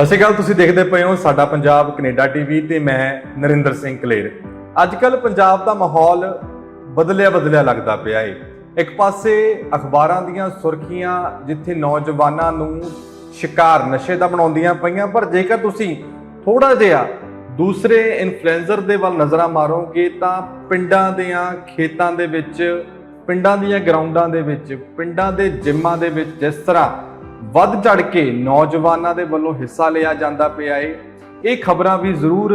ਸਤਿ ਸ਼੍ਰੀ ਅਕਾਲ, ਤੁਸੀਂ ਦੇਖਦੇ ਪਏ ਹੋ ਸਾਡਾ ਪੰਜਾਬ ਕੈਨੇਡਾ ਟੀਵੀ ਤੇ ਮੈਂ ਨਰਿੰਦਰ ਸਿੰਘ ਕਲੇਰ। ਅੱਜ ਕੱਲ ਪੰਜਾਬ ਦਾ ਮਾਹੌਲ ਬਦਲਿਆ ਬਦਲਿਆ ਲੱਗਦਾ ਪਿਆ ਏ। ਇੱਕ ਪਾਸੇ ਅਖਬਾਰਾਂ ਦੀਆਂ ਸੁਰਖੀਆਂ ਜਿੱਥੇ ਨੌਜਵਾਨਾਂ ਨੂੰ ਸ਼ਿਕਾਰ ਨਸ਼ੇ ਦਾ ਬਣਾਉਂਦੀਆਂ ਪਈਆਂ, ਪਰ ਜੇਕਰ ਤੁਸੀਂ ਥੋੜਾ ਜਿਹਾ ਦੂਸਰੇ ਇਨਫਲੂਐਂਸਰ ਦੇ ਵੱਲ ਨਜ਼ਰਾਂ ਮਾਰੋਗੇ ਤਾਂ ਪਿੰਡਾਂ ਦੀਆਂ ਖੇਤਾਂ ਦੇ ਵਿੱਚ, ਪਿੰਡਾਂ ਦੀਆਂ ਗਰਾਊਂਡਾਂ ਦੇ ਵਿੱਚ, ਪਿੰਡਾਂ ਦੇ ਜਿੰਮਾਂ ਦੇ ਵਿੱਚ ਜਿਸ ਤਰ੍ਹਾਂ ਵੱਧ ਚੜ ਕੇ ਨੌਜਵਾਨਾਂ ਦੇ ਵੱਲੋਂ ਹਿੱਸਾ ਲਿਆ ਜਾਂਦਾ ਪਿਆ ਏ। ਇਹ ਖਬਰਾਂ ਵੀ ਜ਼ਰੂਰ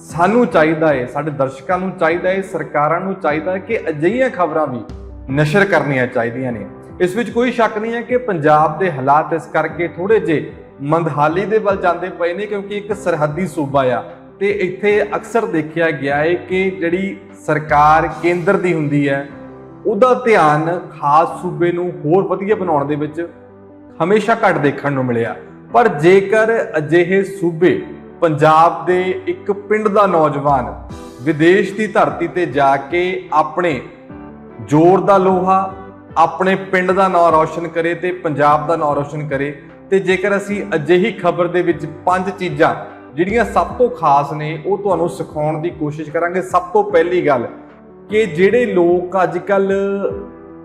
ਸਾਨੂੰ ਚਾਹੀਦਾ ਏ, ਸਾਡੇ ਦਰਸ਼ਕਾਂ ਨੂੰ ਚਾਹੀਦਾ ਏ, ਸਰਕਾਰਾਂ ਨੂੰ ਚਾਹੀਦਾ ਹੈ ਕਿ ਅਜਿਹੀਆਂ ਖਬਰਾਂ ਵੀ ਨਸ਼ਰ ਕਰਨੀਆਂ ਚਾਹੀਦੀਆਂ ਨੇ। ਇਸ ਵਿੱਚ ਕੋਈ ਸ਼ੱਕ ਨਹੀਂ ਹੈ ਕਿ ਪੰਜਾਬ ਦੇ ਹਾਲਾਤ ਇਸ ਕਰਕੇ ਥੋੜੇ ਜੇ ਮੰਦਹਾਲੀ ਦੇ ਵੱਲ ਜਾਂਦੇ ਪਏ ਨੇ ਕਿਉਂਕਿ ਇੱਕ ਸਰਹੱਦੀ ਸੂਬਾ ਆ ਤੇ ਇੱਥੇ ਅਕਸਰ ਦੇਖਿਆ ਗਿਆ ਹੈ ਕਿ ਜਿਹੜੀ ਸਰਕਾਰ ਕੇਂਦਰ ਦੀ ਹੁੰਦੀ ਹੈ, ਉਹਦਾ ਧਿਆਨ ਖਾਸ ਸੂਬੇ ਨੂੰ ਹੋਰ ਵਧੀਆ ਬਣਾਉਣ ਦੇ ਵਿੱਚ ਹਮੇਸ਼ਾ ਘੱਟ ਦੇਖਣ ਨੂੰ ਮਿਲਿਆ। ਪਰ ਜੇਕਰ ਅਜਿਹੇ ਸੂਬੇ ਪੰਜਾਬ ਦੇ ਇੱਕ ਪਿੰਡ ਦਾ ਨੌਜਵਾਨ ਵਿਦੇਸ਼ ਦੀ ਧਰਤੀ ਤੇ ਜਾ ਕੇ ਆਪਣੇ ਜ਼ੋਰ ਦਾ ਲੋਹਾ, ਆਪਣੇ ਪਿੰਡ ਦਾ ਨਾਂ ਰੌਸ਼ਨ ਕਰੇ ਤੇ ਪੰਜਾਬ ਦਾ ਨਾਂ ਰੌਸ਼ਨ ਕਰੇ, ਤੇ ਜੇਕਰ ਅਸੀਂ ਅਜਿਹੀ ਖਬਰ ਦੇ ਵਿੱਚ ਪੰਜ ਚੀਜ਼ਾਂ ਜਿਹੜੀਆਂ ਸਭ ਤੋਂ ਖਾਸ ਨੇ, ਉਹ ਤੁਹਾਨੂੰ ਸਿਖਾਉਣ ਦੀ ਕੋਸ਼ਿਸ਼ ਕਰਾਂਗੇ। ਸਭ ਤੋਂ ਪਹਿਲੀ ਗੱਲ ਕਿ ਜਿਹੜੇ ਲੋਕ ਅੱਜ ਕੱਲ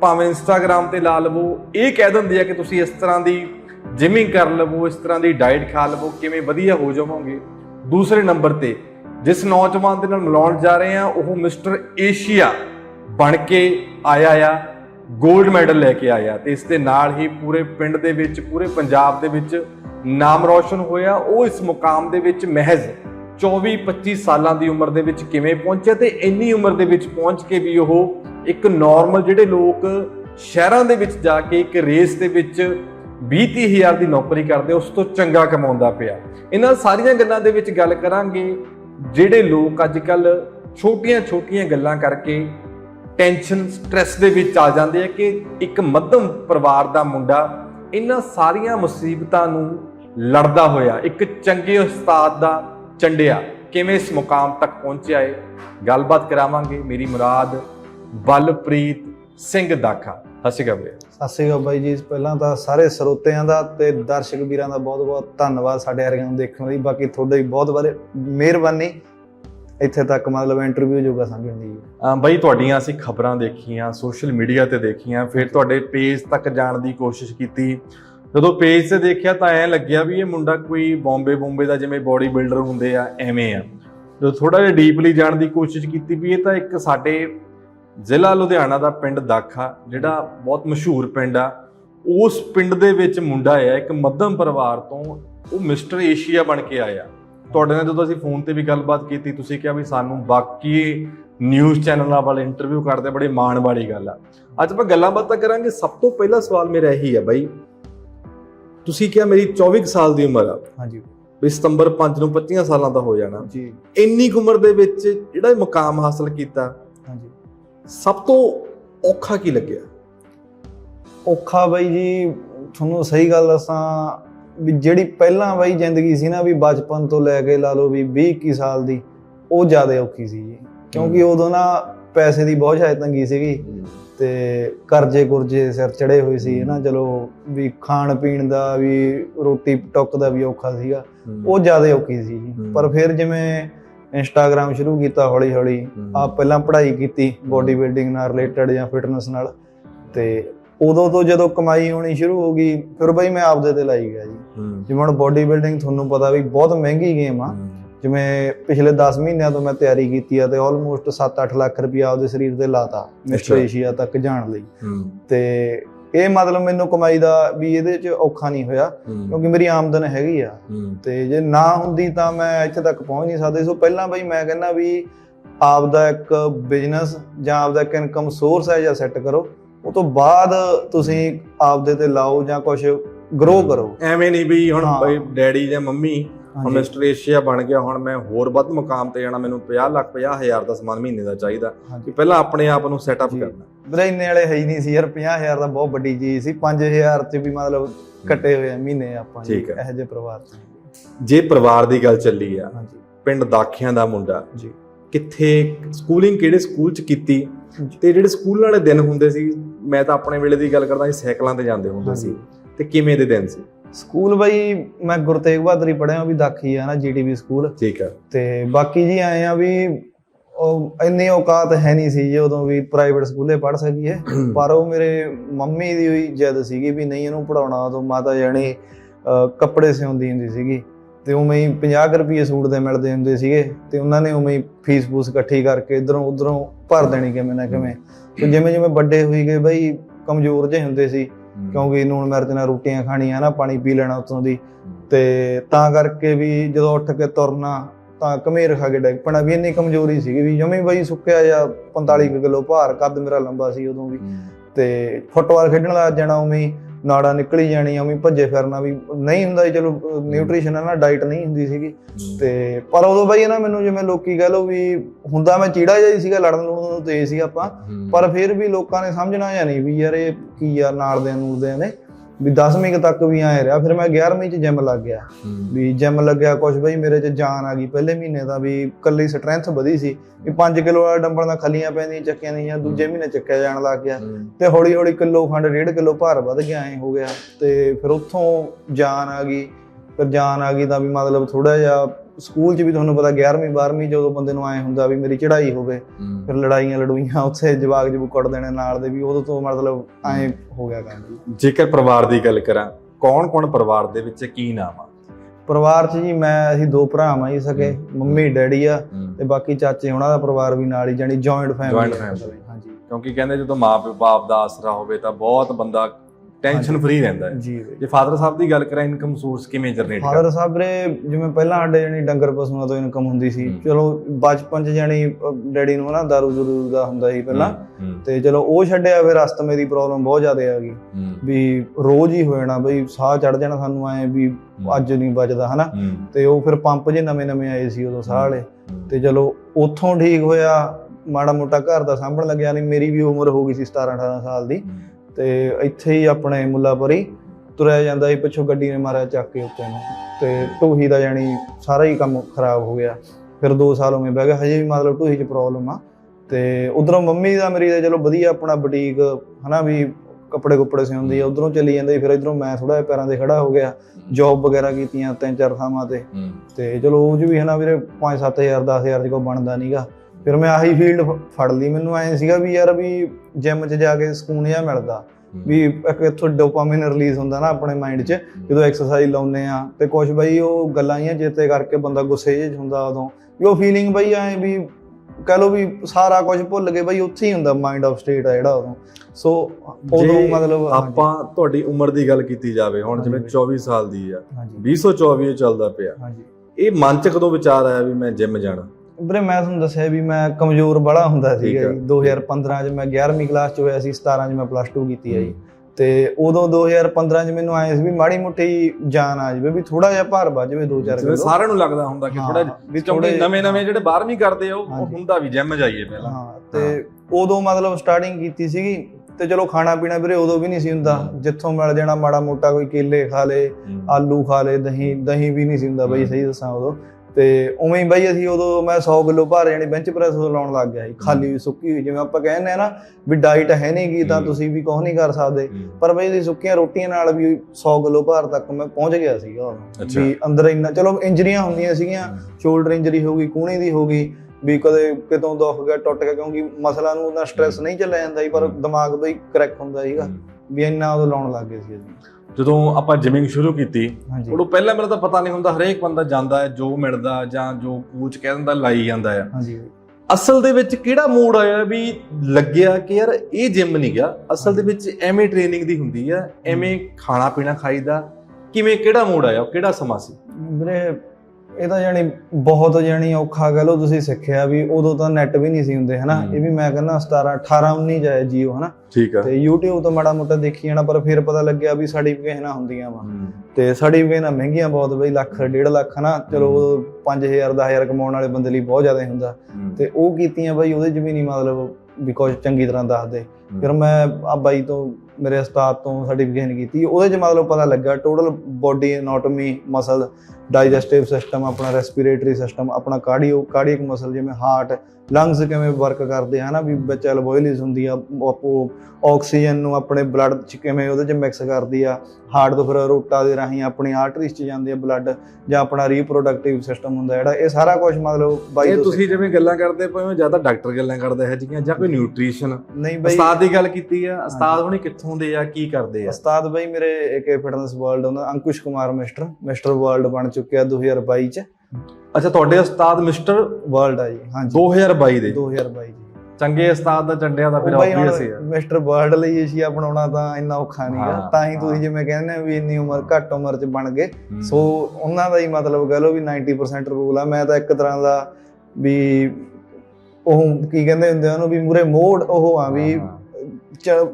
ਭਾਵੇਂ ਇੰਸਟਾਗ੍ਰam ਤੇ ਲਾ ਲਵੋ, ਇਹ ਕਹਿ ਦਿੰਦੇ ਆ ਕਿ ਤੁਸੀਂ ਇਸ ਤਰ੍ਹਾਂ ਦੀ ਜਿਮਿੰਗ ਕਰ ਲਵੋ, ਇਸ ਤਰ੍ਹਾਂ ਦੀ ਡਾਈਟ ਖਾ ਲਵੋ, ਕਿਵੇਂ ਵਧੀਆ ਹੋ ਜਾਵੋਗੇ। ਦੂਸਰੇ ਨੰਬਰ ਤੇ, ਜਿਸ ਨੌਜਵਾਨ ਦੇ ਨਾਲ ਮਿਲਾਉਣ ਜਾ ਰਹੇ ਆ, ਉਹ ਮਿਸਟਰ ਏਸ਼ੀਆ ਬਣ ਕੇ ਆਇਆ ਆ 골ਡ ਮੈਡਲ ਲੈ ਕੇ ਆਇਆ। ਤੇ ਇਸ ਦੇ ਨਾਲ ਹੀ ਪੂਰੇ ਪਿੰਡ ਦੇ ਵਿੱਚ, ਪੂਰੇ ਪੰਜਾਬ ਦੇ ਵਿੱਚ ਨਾਮ ਰੌਸ਼ਨ ਹੋਇਆ। ਉਹ ਇਸ ਮੁਕਾਮ ਦੇ ਵਿੱਚ ਮਹਿਜ਼ 24-25 ਸਾਲਾਂ ਦੀ ਉਮਰ ਦੇ ਵਿੱਚ ਕਿਵੇਂ ਪਹੁੰਚਿਆ ਤੇ ਇੰਨੀ ਉਮਰ ਦੇ ਵਿੱਚ ਪਹੁੰਚ ਕੇ ਵੀ ਉਹ ਇੱਕ ਨਾਰਮਲ ਜਿਹੜੇ ਲੋਕ ਸ਼ਹਿਰਾਂ ਦੇ ਵਿੱਚ ਜਾ ਕੇ ਇੱਕ ਰੇਸ ਦੇ ਵਿੱਚ 20 ਹਜ਼ਾਰ ਦੀ ਨੌਕਰੀ ਕਰਦੇ, ਉਸ ਤੋਂ ਚੰਗਾ ਕਮਾਉਂਦਾ ਪਿਆ। ਇਹਨਾਂ ਸਾਰੀਆਂ ਗੱਲਾਂ ਦੇ ਵਿੱਚ ਗੱਲ ਕਰਾਂਗੇ, ਜਿਹੜੇ ਲੋਕ ਅੱਜ ਕੱਲ ਛੋਟੀਆਂ-ਛੋਟੀਆਂ ਗੱਲਾਂ ਕਰਕੇ ਟੈਨਸ਼ਨ ਸਟ੍ਰੈਸ ਦੇ ਵਿੱਚ ਆ ਜਾਂਦੇ ਆ ਕਿ ਇੱਕ ਮੱਧਮ ਪਰਿਵਾਰ ਦਾ ਮੁੰਡਾ ਇਹਨਾਂ ਸਾਰੀਆਂ ਮੁਸੀਬਤਾਂ ਨੂੰ ਲੜਦਾ ਹੋਇਆ, ਇੱਕ ਚੰਗੇ ਉਸਤਾਦ ਦਾ ਚੰਡਿਆ ਕਿਵੇਂ ਇਸ ਮੁਕਾਮ ਤੱਕ ਪਹੁੰਚਿਆ ਏ? ਗੱਲਬਾਤ ਕਰਾਵਾਂਗੇ। ਮੇਰੀ ਮੁਰਾਦ ਬਲਪ੍ਰੀਤ ਸਿੰਘ ਦਾਖਾ। ਸਤਿ ਸ਼੍ਰੀ ਅਕਾਲ ਵੀਰੇ। ਸਤਿ ਸ਼੍ਰੀ ਅਕਾਲ ਬਾਈ ਜੀ। ਪਹਿਲਾਂ ਤਾਂ ਸਾਰੇ ਸਰੋਤਿਆਂ ਦਾ ਤੇ ਦਰਸ਼ਕ ਵੀਰਾਂ ਦਾ ਬਹੁਤ-ਬਹੁਤ ਧੰਨਵਾਦ ਸਾਡੇ ਵਰਗਿਆਂ ਨੂੰ ਦੇਖਣ ਲਈ। ਬਾਕੀ ਤੁਹਾਡੇ ਵੀ ਬਹੁਤ ਬਾਰੇ ਮਿਹਰਬਾਨੀ। ਇੱਥੇ ਤੱਕ ਮਤਲਬ ਇੰਟਰਵਿਊ ਜੋਗਾ ਸਮਝਣ ਦੀ ਬਈ ਤੁਹਾਡੀਆਂ ਅਸੀਂ ਖਬਰਾਂ ਦੇਖੀਆਂ ਸੋਸ਼ਲ ਮੀਡੀਆ ਤੇ ਦੇਖੀਆਂ ਫਿਰ ਤੁਹਾਡੇ ਪੇਜ ਤੱਕ ਜਾਣ ਦੀ ਕੋਸ਼ਿਸ਼ ਕੀਤੀ। ਜਦੋਂ ਪੇਜ ਤੇ ਦੇਖਿਆ ਤਾਂ ਐਂ ਲੱਗਿਆ ਵੀ ਇਹ ਮੁੰਡਾ ਕੋਈ ਬੰਬੇ ਬੰਬੇ ਦਾ ਜਿਵੇਂ ਬੋਡੀ ਬਿਲਡਰ ਹੁੰਦੇ ਆ ਐਵੇਂ ਆ। ਜਦੋਂ ਥੋੜਾ ਜਿਹਾ ਡੀਪਲੀ ਜਾਣ ਦੀ ਕੋਸ਼ਿਸ਼ ਕੀਤੀ ਵੀ ਇਹ ਤਾਂ ਇੱਕ ਸਾਡੇ ਜ਼ਿਲ੍ਹਾ ਲੁਧਿਆਣਾ ਦਾ ਪਿੰਡ ਦਾਖਾ ਜਿਹੜਾ ਬਹੁਤ ਮਸ਼ਹੂਰ ਪਿੰਡ ਆ ਉਸ ਪਿੰਡ ਦੇ ਵਿੱਚ ਮੁੰਡਾ ਆ ਇੱਕ ਮੱਧਮ ਪਰਿਵਾਰ ਤੋਂ ਉਹ ਮਿਸਟਰ ਏਸ਼ੀਆ ਬਣ ਕੇ ਆਇਆ। ਤੁਹਾਡੇ ਨਾਲ ਜਦੋਂ ਅਸੀਂ ਫੋਨ ਤੇ ਵੀ ਗੱਲਬਾਤ ਕੀਤੀ ਤੁਸੀਂ ਕਿਹਾ ਵੀ ਸਾਨੂੰ ਬਾਕੀ ਨਿਊਜ਼ ਚੈਨਲਾਂ ਵਾਲੇ ਇੰਟਰਵਿਊ ਕਰਦੇ ਬੜੇ ਮਾਣ ਵਾਲੀ ਗੱਲ ਆ। ਅੱਜ ਆਪਾਂ ਗੱਲਾਂ ਬਾਤਾਂ ਕਰਾਂਗੇ ਸਭ ਤੋਂ ਪਹਿਲਾ ਸਵਾਲ ਮੇਰਾ ਇਹੀ ਹੈ ਬਾਈ। ਤੁਸੀਂ ਕਿਹਾ ਮੇਰੀ 24 ਕੁ ਸਾਲ ਦੀ ਉਮਰ ਆ। ਹਾਂਜੀ। ਵੀ ਸਤੰਬਰ 5 ਨੂੰ 25 ਸਾਲਾਂ ਦਾ ਹੋ ਜਾਣਾ। ਜੀ। ਇੰਨੀ ਉਮਰ ਦੇ ਵਿੱਚ ਜਿਹੜਾ ਮੁਕਾਮ ਹਾਸਲ ਕੀਤਾ ਸਭ ਤੋਂ ਔਖਾ ਕੀ ਲੱਗਿਆ? ਔਖਾ ਬਾਈ ਜੀ ਤੁਹਾਨੂੰ ਸਹੀ ਗੱਲ ਦੱਸਾਂ ਵੀ ਜਿਹੜੀ ਪਹਿਲਾਂ ਬਾਈ ਜ਼ਿੰਦਗੀ ਸੀ ਨਾ ਵੀ ਬਚਪਨ ਤੋਂ ਲੈ ਕੇ ਲਾ ਲਓ ਵੀ 20 21 ਸਾਲ ਦੀ ਉਹ ਜ਼ਿਆਦਾ ਔਖੀ ਸੀ ਜੀ। ਕਿਉਂਕਿ ਉਦੋਂ ਨਾ ਪੈਸੇ ਦੀ ਬਹੁਤ ਜ਼ਿਆਦਾ ਤੰਗੀ ਸੀਗੀ ਤੇ ਕਰਜ਼ੇ ਕੁਰਜ਼ੇ ਸਿਰ ਚੜੇ ਹੋਏ ਸੀ ਨਾ ਚਲੋ ਵੀ ਖਾਣ ਪੀਣ ਦਾ ਵੀ ਰੋਟੀ ਟੁੱਕ ਦਾ ਵੀ ਔਖਾ ਸੀਗਾ ਉਹ ਜ਼ਿਆਦਾ ਔਖੀ ਸੀ ਜੀ। ਪਰ ਫਿਰ ਜਿਵੇਂ ਇੰਸਟਾਗ੍ਰam ਸ਼ੁਰੂ ਕੀਤਾ ਹੌਲੀ ਹੌਲੀ। ਆ ਪਹਿਲਾਂ ਪੜ੍ਹਾਈ ਕੀਤੀ ਬੋਡੀ ਬਿਲਡਿੰਗ ਨਾਲ ਰਿਲੇਟਡ ਜਾਂ ਫਿਟਨੈਸ ਨਾਲ। ਤੇ ਉਦੋਂ ਤੋਂ ਜਦੋਂ ਕਮਾਈ ਹੋਣੀ ਸ਼ੁਰੂ ਹੋ ਗਈ ਫਿਰ ਬਈ ਮੈਂ ਆਪਦੇ ਤੇ ਲਾਈ ਗਿਆ ਜੀ। ਜਿਵੇਂ ਹੁਣ ਬੋਡੀ ਬਿਲਡਿੰਗ ਤੁਹਾਨੂੰ ਪਤਾ ਵੀ ਬਹੁਤ ਮਹਿੰਗੀ ਗੇਮ ਆ। ਜਿਵੇਂ ਪਿਛਲੇ 10 ਮਹੀਨਿਆਂ ਤੋਂ ਮੈਂ ਤਿਆਰੀ ਕੀਤੀ ਆ ਤੇ ਆਲਮੋਸਟ 7-8 ਲੱਖ ਰੁਪਇਆ ਆਪਦੇ ਸਰੀਰ ਤੇ ਲਾਤਾ ਮਿਸਟਰ। ਏਸ਼ੀਆ ਤੱਕ ਜਾਣ ਲਈ। ਤੇ ਇਹ ਮਤਲਬ ਮੈਨੂੰ ਕਮਾਈ ਦਾ ਵੀ ਇਹਦੇ 'ਚ ਔਖਾ ਨਹੀਂ ਹੋਇਆ ਕਿਉਂਕਿ ਮੇਰੀ ਆਮਦਨ ਹੈਗੀ ਆ। ਤੇ ਜੇ ਨਾ ਹੁੰਦੀ ਤਾਂ ਮੈਂ ਇੱਥੇ ਤੱਕ ਪਹੁੰਚ ਨਹੀਂ ਸਕਦਾ। ਸੋ ਪਹਿਲਾਂ ਬਈ ਮੈਂ ਕਹਿੰਦਾ ਵੀ ਆਪ ਦਾ ਇੱਕ ਬਿਜ਼ਨਸ ਜਾਂ ਆਪ ਦਾ ਇੱਕ ਇਨਕਮ ਸੋਰਸ ਹੈ ਜਾਂ ਸੈੱਟ ਕਰੋ। ਉਹ ਤੋਂ ਬਾਅਦ ਤੁਸੀਂ ਆਪਦੇ ਤੇ ਲਾਓ ਜਾਂ ਕੁਝ ਗਰੋ ਕਰੋ। ਐਵੇਂ ਨਹੀਂ ਵੀ ਹੁਣ ਡੈਡੀ ਜਾਂ ਮੰਮੀ ਹੁਣ। ਮਿਸਟਰ ਏਸ਼ੀਆ ਬਣ ਗਿਆ ਹੁਣ ਮੈਂ ਹੋਰ ਵੱਧ ਮੁਕਾਮ ਤੇ ਜਾਣਾ ਮੈਨੂੰ 50 ਲੱਖ 50 ਹਜ਼ਾਰ ਦਾ ਸਮਾਨ ਮਹੀਨੇ ਦਾ ਚਾਹੀਦਾ। ਕਿ ਪਹਿਲਾਂ ਆਪਣੇ ਆਪ ਨੂੰ ਸੈਟਅਪ। ਕਰਨਾ ਵੀਰੇ ਇੰਨੇ ਵਾਲੇ ਹੈ ਹੀ ਨਹੀਂ ਸੀ ਯਾਰ 50000 ਦਾ ਬਹੁਤ ਵੱਡੀ ਚੀਜ਼ ਸੀ 5000 ਚ ਵੀ ਮਤਲਬ ਕੱਟੇ ਹੋਏ ਆ ਮਹੀਨੇ ਆਪਾਂ ਜੀ। ਇਹੋ ਜਿਹੇ ਪਰਿਵਾਰ ਚ ਜੇ ਪਰਿਵਾਰ ਦੀ ਗੱਲ ਚੱਲੀ ਆ ਪਿੰਡ ਦਾਖਿਆਂ ਦਾ ਮੁੰਡਾ ਜੀ ਕਿੱਥੇ ਸਕੂਲਿੰਗ ਕਿਹੜੇ ਸਕੂਲ ਚ ਕੀਤੀ। ਤੇ ਜਿਹੜੇ ਸਕੂਲ ਵਾਲੇ ਦਿਨ ਹੁੰਦੇ ਸੀ ਮੈਂ ਤਾਂ ਆਪਣੇ ਵੇਲੇ ਦੀ ਗੱਲ ਕਰਦਾ ਸੀ ਸਾਈਕਲਾਂ ਤੇ ਜਾਂਦੇ ਹੁੰਦੇ ਸੀ ਤੇ ਕਿਵੇਂ ਦੇ ਦਿਨ ਸੀ ਸਕੂਲ ਬਾਈ ਮੈਂ ਗੁਰੂ ਤੇਗ ਬਹਾਦਰ ਪੜਿਆ ਵੀ ਦਾਖੀ ਆ ਨਾ ਜੀਟੀਵੀ ਸਕੂਲ। ਠੀਕ ਹੈ ਤੇ ਬਾਕੀ ਜੀ ਆਏ ਆ ਵੀ ਉਹ ਇੰਨੀ ਔਕਾਤ ਹੈ ਨਹੀਂ ਸੀ ਜੀ ਉਦੋਂ ਵੀ ਪ੍ਰਾਈਵੇਟ ਸਕੂਲੇ ਪੜ ਸਕੀਏ। ਪਰ ਉਹ ਮੇਰੇ ਮੰਮੀ ਦੀ ਹੋਈ ਜਿੱਦ ਸੀਗੀ ਵੀ ਨਹੀਂ ਇਹਨੂੰ ਪੜਾਉਣਾ ਉਦੋਂ ਮਾਤਾ ਜਾਣੀ ਕੱਪੜੇ ਸਿਉਂਦੀ ਹੁੰਦੀ ਸੀਗੀ। ਤੇ ਉਵੇਂ ਹੀ 50 ਰੁਪਏ ਸੂਟ ਦੇ ਮਿਲਦੇ ਹੁੰਦੇ ਸੀਗੇ ਤੇ ਉਹਨਾਂ ਨੇ ਉਵੇਂ ਹੀ ਫੀਸ ਫੂਸ ਇਕੱਠੀ ਕਰਕੇ ਇਧਰੋਂ ਉਧਰੋਂ ਭਰ ਦੇਣੀ ਕਿਵੇਂ ਨਾ ਕਿਵੇਂ। ਤੇ ਜਿਵੇਂ ਜਿਵੇਂ ਵੱਡੇ ਹੋਈ ਗਏ ਬਈ ਕਮਜ਼ੋਰ ਜਿਹੇ ਹੁੰਦੇ ਸੀ। ਕਿਉਂਕਿ ਨੂਣ ਮਿਰਚ ਨਾਲ ਰੋਟੀਆਂ ਖਾਣੀਆਂ ਨਾ ਪਾਣੀ ਪੀ ਲੈਣਾ ਉੱਥੋਂ ਦੀ। ਤੇ ਤਾਂ ਕਰਕੇ ਵੀ ਜਦੋਂ ਉੱਠ ਕੇ ਤੁਰਨਾ ਤਾਂ ਕਮੇਰ ਖਾ ਕੇ ਡਿੱਗ ਪੈਣਾ ਵੀ ਇੰਨੀ ਕਮਜ਼ੋਰੀ ਸੀਗੀ ਵੀ ਜਮੇ ਬਈ ਸੁੱਕਿਆ ਜਾਂ 45 ਕਿਲੋ ਭਾਰ ਕੱਦ ਮੇਰਾ ਲੰਬਾ ਸੀ ਉਦੋਂ ਵੀ। ਤੇ ਫੁੱਟਬਾਲ ਖੇਡਣ ਲੱਗ ਜਾਣਾ ਉਵੇਂ ਨਾੜਾ ਨਿਕਲੀ ਜਾਣੀ ਉਵੇਂ ਭੱਜੇ ਫਿਰਨਾ ਵੀ ਨਹੀਂ ਹੁੰਦਾ ਚਲੋ ਨਿਊਟ੍ਰੀਸ਼ਨ ਹੈ। ਨਾ ਡਾਈਟ ਨਹੀਂ ਹੁੰਦੀ ਸੀਗੀ। ਤੇ ਪਰ ਉਦੋਂ ਬਈ ਨਾ ਮੈਨੂੰ ਜਿਵੇਂ ਲੋਕੀ ਕਹਿ ਲੋ ਵੀ ਹੁੰਦਾ ਮੈਂ ਚੀੜਾ ਜਿਹਾ ਹੀ ਸੀਗਾ ਲੜਨ ਲੁੜਨ ਨੂੰ ਸੀ ਆਪਾਂ। ਪਰ ਫਿਰ ਵੀ ਲੋਕਾਂ ਨੇ ਸਮਝਣਾ ਜਾਂ ਨਹੀਂ ਵੀ ਯਾਰ ਇਹ ਕੀ ਆ ਨਾਲ ਦੇ ਨੂਰਦਿਆਂ ਨੇ। ਵੀ 10ਵੀਂ ਕੁ ਤੱਕ ਵੀ ਆਏ ਰਿਹਾ। ਫਿਰ ਮੈਂ 11ਵੀਂ ਚ ਜਿਮ ਲੱਗ ਗਿਆ। ਵੀ ਜਿਮ ਲੱਗਿਆ ਕੁਝ ਬਈ ਮੇਰੇ ਚ ਜਾਨ ਆ ਗਈ ਪਹਿਲੇ ਮਹੀਨੇ ਦਾ ਵੀ ਕੱਲੀ ਸਟਰੈਂਥ ਵਧੀ ਸੀ। ਵੀ 5 ਕਿਲੋ ਵਾਲਾ ਡੰਬਲ ਨਾਲ ਖੱਲੀਆਂ ਪੈਂਦੀਆਂ ਚੱਕਿਆਂ ਦੀਆਂ ਦੂਜੇ ਮਹੀਨੇ ਚੱਕਿਆ ਜਾਣ ਲੱਗ ਗਿਆ। ਤੇ ਹੌਲੀ ਹੌਲੀ ਕਿਲੋ ਖੰਡ ਡੇਢ ਕਿਲੋ ਭਾਰ ਵੱਧ ਗਿਆ ਐ ਹੋ ਗਿਆ। ਤੇ ਫਿਰ ਉੱਥੋਂ ਜਾਨ ਆ ਗਈ। ਫਿਰ ਜਾਨ ਆ ਗਈ ਤਾਂ ਵੀ ਮਤਲਬ ਥੋੜਾ ਜਿਹਾ ਸਕੂਲ 'ਚ ਵੀ ਤੁਹਾਨੂੰ ਪਤਾ 11ਵੀਂ 12ਵੀਂ ਜਦੋਂ ਬੰਦੇ ਨੂੰ ਐ ਹੁੰਦਾ ਵੀ ਮੇਰੀ ਚੜ੍ਹਾਈ ਹੋਵੇ ਫਿਰ ਲੜਾਈਆਂ ਲੜੂਈਆਂ ਉੱਥੇ ਜਵਾਗ ਜਬੂ ਕੁੱਟ ਦੇਣੇ ਨਾਲ ਦੇ ਵੀ ਉਦੋਂ ਤੋਂ ਮਤਲਬ ਐ ਹੋ। ਗਿਆ ਕੰਮ। ਜੀ ਜੇਕਰ ਪਰਿਵਾਰ ਦੀ ਗੱਲ ਕਰਾਂ ਕੌਣ ਕੌਣ ਪਰਿਵਾਰ ਦੇ ਵਿੱਚ ਕੀ ਨਾਮ ਆ? ਪਰਿਵਾਰ 'ਚ ਜੀ ਮੈਂ ਅਸੀਂ ਦੋ ਭਰਾ ਮਾਂ ਹੀ ਸਕੇ ਮੰਮੀ ਡੈਡੀ ਆ ਤੇ ਬਾਕੀ ਚਾਚੇ ਉਹਨਾਂ ਦਾ ਪਰਿਵਾਰ ਵੀ ਨਾਲ ਹੀ ਜਾਨੀ ਜੁਆਇੰਟ ਫੈਮਿਲੀ Joint family। ਹਾਂਜੀ। ਕਿਉਂਕਿ ਕਹਿੰਦੇ ਜਦੋਂ ਮਾਪੇ ਬਾਪ ਦਾ ਆਸਰਾ ਹੋਵੇ ਤਾਂ ਬਹੁਤ ਬੰਦਾ ਟੈਨਸ਼ਨ ਫਰੀ ਰਹਿੰਦਾ ਹੈ। ਜੀ ਜੇ ਫਾਦਰ ਸਾਹਿਬ ਦੀ ਗੱਲ ਕਰਾਂ ਇਨਕਮ ਸੋਰਸ ਕਿਵੇਂ ਜਨਰੇਟ ਕਰ ਫਾਦਰ ਸਾਹਿਬ ਨੇ ਜਿਵੇਂ ਪਹਿਲਾਂ ਸਾਡੇ ਜਾਨੀ ਡੰਗਰ ਪਸ਼ੂਆਂ ਤੋਂ ਇਨਕਮ ਹੁੰਦੀ ਸੀ। ਚਲੋ ਬਚਪਨ 'ਚ ਜਾਨੀ ਡੈਡੀ ਨੂੰ ਨਾ ਦਾਰੂ ਦੂਰੂ ਦਾ ਹੁੰਦਾ ਸੀ ਪਹਿਲਾਂ। ਤੇ ਚਲੋ ਉਹ ਛੱਡਿਆ ਫਿਰ ਅਸਤਮੇ ਦੀ ਪ੍ਰੋਬਲਮ ਬਹੁਤ ਜ਼ਿਆਦਾ ਆ ਗਈ। ਵੀ ਰੋਜ਼ ਹੀ ਹੋ ਜਾਣਾ ਬਈ ਸਾਹ ਚੜ ਜਾਣਾ ਸਾਨੂੰ ਐ ਵੀ ਅੱਜ ਨਹੀਂ ਬਚਦਾ ਹਨਾ। ਤੇ ਉਹ ਫਿਰ ਪੰਪ ਜੇ ਨਵੇਂ ਨਵੇਂ ਆਏ ਸੀ ਉਦੋਂ ਸਾਹ ਵਾਲੇ। ਤੇ ਚਲੋ ਉੱਥੋਂ ਠੀਕ ਹੋਇਆ ਮਾੜਾ ਮੋਟਾ ਘਰ ਦਾ ਸਾਂਭਣ ਲੱਗਿਆ ਨਹੀਂ ਮੇਰੀ ਵੀ ਉਮਰ ਹੋ ਗਈ ਸੀ 17 18 ਸਾਲ ਦੀ। ਤੇ ਇੱਥੇ ਹੀ ਆਪਣੇ ਮੁੱਲਾਪੁਰੀ ਤੁਰਿਆ ਜਾਂਦਾ ਸੀ ਪਿੱਛੋਂ ਗੱਡੀ ਨੇ ਮਾਰਿਆ ਚੱਕ ਕੇ ਉੱਤੇ ਨੂੰ। ਤੇ ਢੂਹੀ ਦਾ ਜਾਨੀ ਸਾਰਾ ਹੀ ਕੰਮ ਖਰਾਬ ਹੋ ਗਿਆ। ਫਿਰ 2 ਸਾਲ ਉਵੇਂ ਬਹਿ ਗਿਆ। ਹਜੇ ਵੀ ਮਤਲਬ ਢੂਹੀ 'ਚ ਪ੍ਰੋਬਲਮ ਆ। ਤੇ ਉਧਰੋਂ ਮੰਮੀ ਦਾ ਮੇਰੀ ਦਾ ਚਲੋ ਵਧੀਆ ਆਪਣਾ ਬੁਟੀਕ ਹਨਾ ਵੀ ਕੱਪੜੇ ਕੁੱਪੜੇ ਸਿਉਂਦੀ ਆ। ਉਧਰੋਂ ਚੱਲੀ ਜਾਂਦੀ ਫਿਰ ਇਧਰੋਂ ਮੈਂ ਥੋੜਾ ਜਿਹਾ ਪੈਰਾਂ ਤੇ ਖੜਾ ਹੋ ਗਿਆ। ਜੌਬ ਵਗੈਰਾ ਕੀਤੀਆਂ ਤਿੰਨ ਚਾਰ ਥਾਵਾਂ ਤੇ। ਤੇ ਚਲੋ ਉਹ 'ਚ ਵੀ ਹਨਾ ਵੀਰੇ 5-7000 10000 ਚ ਕੋਈ ਬਣਦਾ ਨਹੀਂਗਾ ਫਿਰ ਮੈਂ ਆਹੀ ਫੀਲਡ ਫੜ ਲਈ। ਮੈਨੂੰ ਐਂ ਸੀਗਾ ਵੀ ਯਾਰ ਵੀ ਜਿਮ 'ਚ ਜਾ ਕੇ ਸਕੂਨ ਜਿਹਾ ਮਿਲਦਾ। ਵੀ ਇੱਕ ਇੱਥੋਂ ਡੋਪਾਮਾਈਨ ਰਿਲੀਜ਼ ਹੁੰਦਾ ਨਾ ਆਪਣੇ ਮਾਈਂਡ 'ਚ। ਜਦੋਂ ਐਕਸਰਸਾਈਜ਼ ਲਾਉਂਦੇ ਆ ਤੇ ਕੁਝ ਬਈ ਉਹ ਗੱਲਾਂ ਹੀ ਚੇਤੇ ਕਰਕੇ ਬੰਦਾ ਗੁੱਸੇ ਜਿਹੇ ਹੁੰਦਾ ਉਦੋਂ। ਵੀ ਉਹ ਫੀਲਿੰਗ ਬਈ ਐਂ ਵੀ ਕਹ ਲੋ ਵੀ ਸਾਰਾ ਕੁਝ ਭੁੱਲ ਕੇ ਬਈ ਉੱਥੇ ਹੀ ਹੁੰਦਾ ਮਾਈਂਡ ਆਫ ਸਟੇਟ ਆ ਜਿਹੜਾ ਉਦੋਂ। ਸੋ ਉਦੋਂ ਮਤਲਬ ਆਪਾਂ ਤੁਹਾਡੀ ਉਮਰ ਦੀ ਗੱਲ ਕੀਤੀ ਜਾਵੇ ਹੁਣ ਜਿਵੇਂ ਹਾਂਜੀ। 24 ਸਾਲ ਦੀ ਆ ਹਾਂਜੀ। 2024 ਚੱਲਦਾ ਪਿਆ। ਹਾਂਜੀ। ਇਹ ਮਨ ਚ ਕਦੋਂ ਵਿਚਾਰ ਆਇਆ ਵੀ ਮੈਂ ਜਿਮ ਜਾਣਾ? ਵੀਰੇ ਮੈਂ ਤੁਹਾਨੂੰ ਦੱਸਿਆ ਵੀ ਮੈਂ ਕਮਜ਼ੋਰ ਬੜਾ ਹੁੰਦਾ ਸੀਗਾ। ਜੀ। 2015 ਚ ਮੈਂ 11ਵੀਂ ਕਲਾਸ ਚ ਹੋਇਆ ਸੀ 17 ਚ ਮੈਂ ਪਲੱਸ 2 ਕੀਤੀ ਹੈ ਜੀ। ਤੇ ਉਦੋਂ 2015 ਚ ਮੈਨੂੰ ਆਏ ਸੀ ਵੀ ਮਾੜੀ ਮੁੱਠੀ ਜਾਨ ਆ ਜਾਵੇ ਵੀ ਥੋੜਾ ਜਿਹਾ ਭਾਰ ਵੱਜ ਜਾਵੇ 2-4 ਜਿਵੇਂ ਕਿਲੋ। ਸਾਰਿਆਂ ਨੂੰ ਲੱਗਦਾ ਹੁੰਦਾ ਕਿ ਥੋੜਾ ਵੀ ਕਿਉਂਕਿ ਥੋੜੇ- ਨਵੇਂ ਨਵੇਂ ਜਿਹੜੇ 12ਵੀਂ ਕਰਦੇ ਆ ਉਹ। ਹੁੰਦਾ ਵੀ ਜਿਮ ਜਾਈਏ ਪਹਿਲਾਂ। ਹਾਂ ਤੇ ਉਦੋਂ ਮਤਲਬ ਸਟਾਰਟਿੰਗ ਕੀਤੀ ਸੀਗੀ ਤੇ ਚਲੋ ਖਾਣਾ ਪੀਣਾ ਵੀਰੇ ਉਦੋਂ ਵੀ ਨਹੀਂ ਸੀ ਹੁੰਦਾ। ਜਿੱਥੋਂ ਮਿਲ ਜਾਣਾ ਮਾੜਾ ਮੋਟਾ ਕੋਈ ਕੇਲੇ ਖਾ ਲੇ ਆਲੂ ਖਾ ਲੇ ਦਹੀਂ ਦਹੀਂ ਵੀ ਨਹੀਂ ਸੀ ਹੁੰਦਾ ਬਈ। ਸਹੀ ਦੱਸਾਂ ਉਦੋਂ। ਤੇ ਉਵੇਂ ਹੀ ਬਈ ਅਸੀਂ ਉਦੋਂ ਮੈਂ 100 ਕਿਲੋ ਭਾਰ ਜਾਨੀ ਬੈਂਚ ਪ੍ਰੈਸ ਲਾਉਣ ਲੱਗ ਗਿਆ ਸੀ ਖਾਲੀ ਹੋਈ ਸੁੱਕੀ ਹੋਈ ਜਿਵੇਂ ਆਪਾਂ ਕਹਿੰਦੇ ਆ ਨਾ ਵੀ ਡਾਈਟ ਹੈ ਨਹੀਂ ਗੀ ਤਾਂ। ਤੁਸੀਂ ਵੀ ਕੁਝ ਨਹੀਂ ਕਰ ਸਕਦੇ। ਪਰ ਬਈ ਅਸੀਂ ਸੁੱਕੀਆਂ ਰੋਟੀਆਂ ਨਾਲ ਵੀ 100 ਕਿਲੋ ਭਾਰ ਤੱਕ ਮੈਂ ਪਹੁੰਚ ਗਿਆ ਸੀਗਾ। ਵੀ ਅੰਦਰ ਇੰਨਾ ਚਲੋ ਇੰਜਰੀਆਂ ਹੁੰਦੀਆਂ ਸੀਗੀਆਂ ਸ਼ੋਲਡਰ ਇੰਜਰੀ ਹੋ ਗਈ ਕੂਹਣੀ ਦੀ ਹੋ ਗਈ ਵੀ ਕਦੇ ਕਿਤੋਂ ਦੁੱਖ ਗਿਆ ਟੁੱਟ ਗਿਆ ਕਿਉਂਕਿ ਮਸਲਾ ਨੂੰ ਉਹਦਾ ਸਟ੍ਰੈਸ ਨਹੀਂ ਚੱਲਿਆ ਜਾਂਦਾ ਸੀ ਪਰ। ਦਿਮਾਗ ਬਈ ਕਰੈਕ ਹੁੰਦਾ ਸੀਗਾ ਵੀ ਇੰਨਾ ਉਦੋਂ ਲਾਉਣ ਲੱਗ ਗਏ ਸੀ ਅਸੀਂ ਜਦੋਂ ਆਪਾਂ ਜਿਮਿੰਗ ਸ਼ੁਰੂ ਕੀਤੀ ਉਦੋਂ ਪਹਿਲਾਂ ਮੈਨੂੰ ਤਾਂ ਪਤਾ ਨਹੀਂ ਹੁੰਦਾ ਹਰੇਕ ਬੰਦਾ ਜਾਂਦਾ ਹੈ ਜੋ ਮਿਲਦਾ ਜਾਂ ਜੋ ਕੋਚ ਕਹਿ ਦਿੰਦਾ ਲਾਈ ਜਾਂਦਾ ਹੈ। ਹਾਂਜੀ। ਅਸਲ ਦੇ ਵਿੱਚ ਕਿਹੜਾ ਮੂਡ ਆਇਆ ਵੀ ਲੱਗਿਆ ਕਿ ਯਾਰ ਇਹ ਜਿਮ ਨਹੀਂ ਗਿਆ? ਅਸਲ ਦੇ ਵਿੱਚ ਐਵੇਂ ਟ੍ਰੇਨਿੰਗ ਦੀ ਹੁੰਦੀ ਆ ਐਵੇਂ ਖਾਣਾ ਪੀਣਾ ਖਾਈਦਾ। ਕਿਵੇਂ ਕਿਹੜਾ ਮੂਡ ਆਇਆ? ਕਿਹੜਾ ਸਮਾਂ ਸੀ? ਵੀਰੇ ਇਹ ਤਾਂ ਜਾਨੀ ਬਹੁਤ ਜਾਨੀ ਔਖਾ ਕਹ ਲਓ ਤੁਸੀਂ ਸਿੱਖਿਆ ਵੀ ਉਦੋਂ ਤਾਂ ਨੈਟ ਵੀ ਨਹੀਂ ਸੀ ਹੁੰਦੇ ਹਨਾ। ਇਹ ਵੀ ਮੈਂ ਕਹਿੰਦਾ 17 18 19 ਜਾਏ ਜੀਓ ਹਨਾ? ਠੀਕ ਆ। ਤੇ YouTube ਤੋਂ ਮਾੜਾ ਮੋਟਾ ਦੇਖੀ ਜਾਣਾ ਪਰ ਫਿਰ ਪਤਾ ਲੱਗਿਆ ਵੀ ਸਰਟੀਫਿਕੇਸ਼ਨਾਂ ਹੁੰਦੀਆਂ ਵਾ। ਤੇ ਸਰਟੀਫਿਕੇਸ਼ਨਾਂ ਮਹਿੰਗੀਆਂ ਬਹੁਤ ਬਈ ਲੱਖ ਡੇਢ ਲੱਖ ਹਨਾ? ਚਲੋ 5000 10000 ਕਮਾਉਣ ਵਾਲੇ ਬੰਦੇ ਲਈ ਬਹੁਤ ਜ਼ਿਆਦਾ ਹੁੰਦਾ। ਤੇ ਉਹ ਕੀਤੀਆਂ ਬਾਈ ਉਹਦੇ ਚ ਵੀ ਨਹੀਂ ਮਤਲਬ ਕੁਝ ਚੰਗੀ ਤਰ੍ਹਾਂ ਦੱਸਦੇ। ਫਿਰ ਮੈਂ ਆ ਬਾਈ ਤੋਂ ਮੇਰੇ ਉਸਤਾਦ ਤੋਂ ਸਰਟੀਫਿਕੇਸ਼ਨ ਕੀਤੀ, ਉਹਦੇ ਚ ਮਤਲਬ ਪਤਾ ਲੱਗਾ total body anatomy muscle digestive system ਆਪਣਾ ਰੈਸਪੀਰੇਟਰੀ ਸਿਸਟਮ ਆਪਣਾ ਕਾਰਡੀਓ ਕਾਰਡੀਅਕ ਮਸਲ ਜਿਵੇਂ ਹਾਰਟ ਲੰਗਸ ਕਿਵੇਂ ਵਰਕ ਕਰਦੇ ਹਨਾ ਵੀ ਬੱਚਾ ਲਬੋਇਲਿਸ ਹੁੰਦੀ ਆ ਉਹ ਆਕਸੀਜਨ ਨੂੰ ਆਪਣੇ ਬਲੱਡ ਚ ਕਿਵੇਂ ਉਹਦੇ ਚ ਮਿਕਸ ਕਰਦੀ ਆ ਹਾਰਟ ਤੋਂ ਫਿਰ ਰੋਟਾ ਦੇ ਰਾਹੀਂ ਆਪਣੀ ਆਰਟਰੀਜ਼ ਚ ਜਾਂਦੀ ਆ ਬਲੱਡ ਜਾਂ ਆਪਣਾ ਰੀਪਰੋਡਕਟਿਵ ਸਿਸਟਮ ਹੁੰਦਾ ਜਿਹੜਾ ਇਹ ਸਾਰਾ ਕੁਝ ਮਤਲਬ ਬਾਈ ਇਹ ਤੁਸੀਂ ਜਿਵੇਂ ਗੱਲਾਂ ਕਰਦੇ ਪਏ ਹੋ ਜ਼ਿਆਦਾ ਡਾਕਟਰ ਗੱਲਾਂ ਕਰਦਾ ਹੈ ਜੀਆਂ ਜਾਂ ਕੋਈ ਨਿਊਟ੍ਰੀਸ਼ਨ ਨਹੀਂ ਬਾਈ ਉਸਤਾਦ ਦੀ ਗੱਲ ਕੀਤੀ ਆ ਉਸਤਾਦ ਹੁਣੇ ਕਿੱਥੋਂ ਦੇ ਆ ਕੀ ਕਰਦੇ ਆ? ਉਸਤਾਦ ਬਾਈ ਮੇਰੇ ਏਕੇ ਫਿਟਨੈਸ ਵਰਲਡ ਉਹਨਾਂ Ankush Kumar mister mister world ਬਣ ਚੁੱਕਿਆ 2022 ਚ। ਅੱਛਾ ਤੁਹਾਡੇ ਉਸਤਾਦ ਮਿਸਟਰ ਵਰਲਡ ਆ ਜੀ। ਹਾਂਜੀ। 2022 ਦੇ। 2022 ਜੀ ਚੰਗੇ ਉਸਤਾਦ ਦਾ ਚੰਡਿਆਂ ਦਾ ਫਿਰ ਆਬਵੀਅਸ ਹੈ ਮਿਸਟਰ ਵਰਲਡ ਲਈ ਏਸ਼ੀਆ ਬਣਾਉਣਾ ਤਾਂ ਇੰਨਾ ਔਖਾ ਨਹੀਂ ਆ। ਤਾਂ ਹੀ ਤੁਸੀਂ। ਜਿਵੇਂ ਕਹਿੰਦੇ ਵੀ ਇੰਨੀ ਉਮਰ ਘੱਟ ਉਮਰ ਚ ਬਣ ਗਏ। ਸੋ ਉਹਨਾਂ ਦਾ ਹੀ ਮਤਲਬ ਕਹ ਲਓ ਵੀ 90% ਰੂਲ ਆ। ਮੈਂ ਤਾਂ ਇੱਕ ਤਰ੍ਹਾਂ ਦਾ ਵੀ ਉਹ ਕੀ ਕਹਿੰਦੇ ਹੁੰਦੇ ਆ ਉਹਨੂੰ ਵੀ ਮੂਰੇ ਮੋੜ ਉਹ ਆ ਵੀ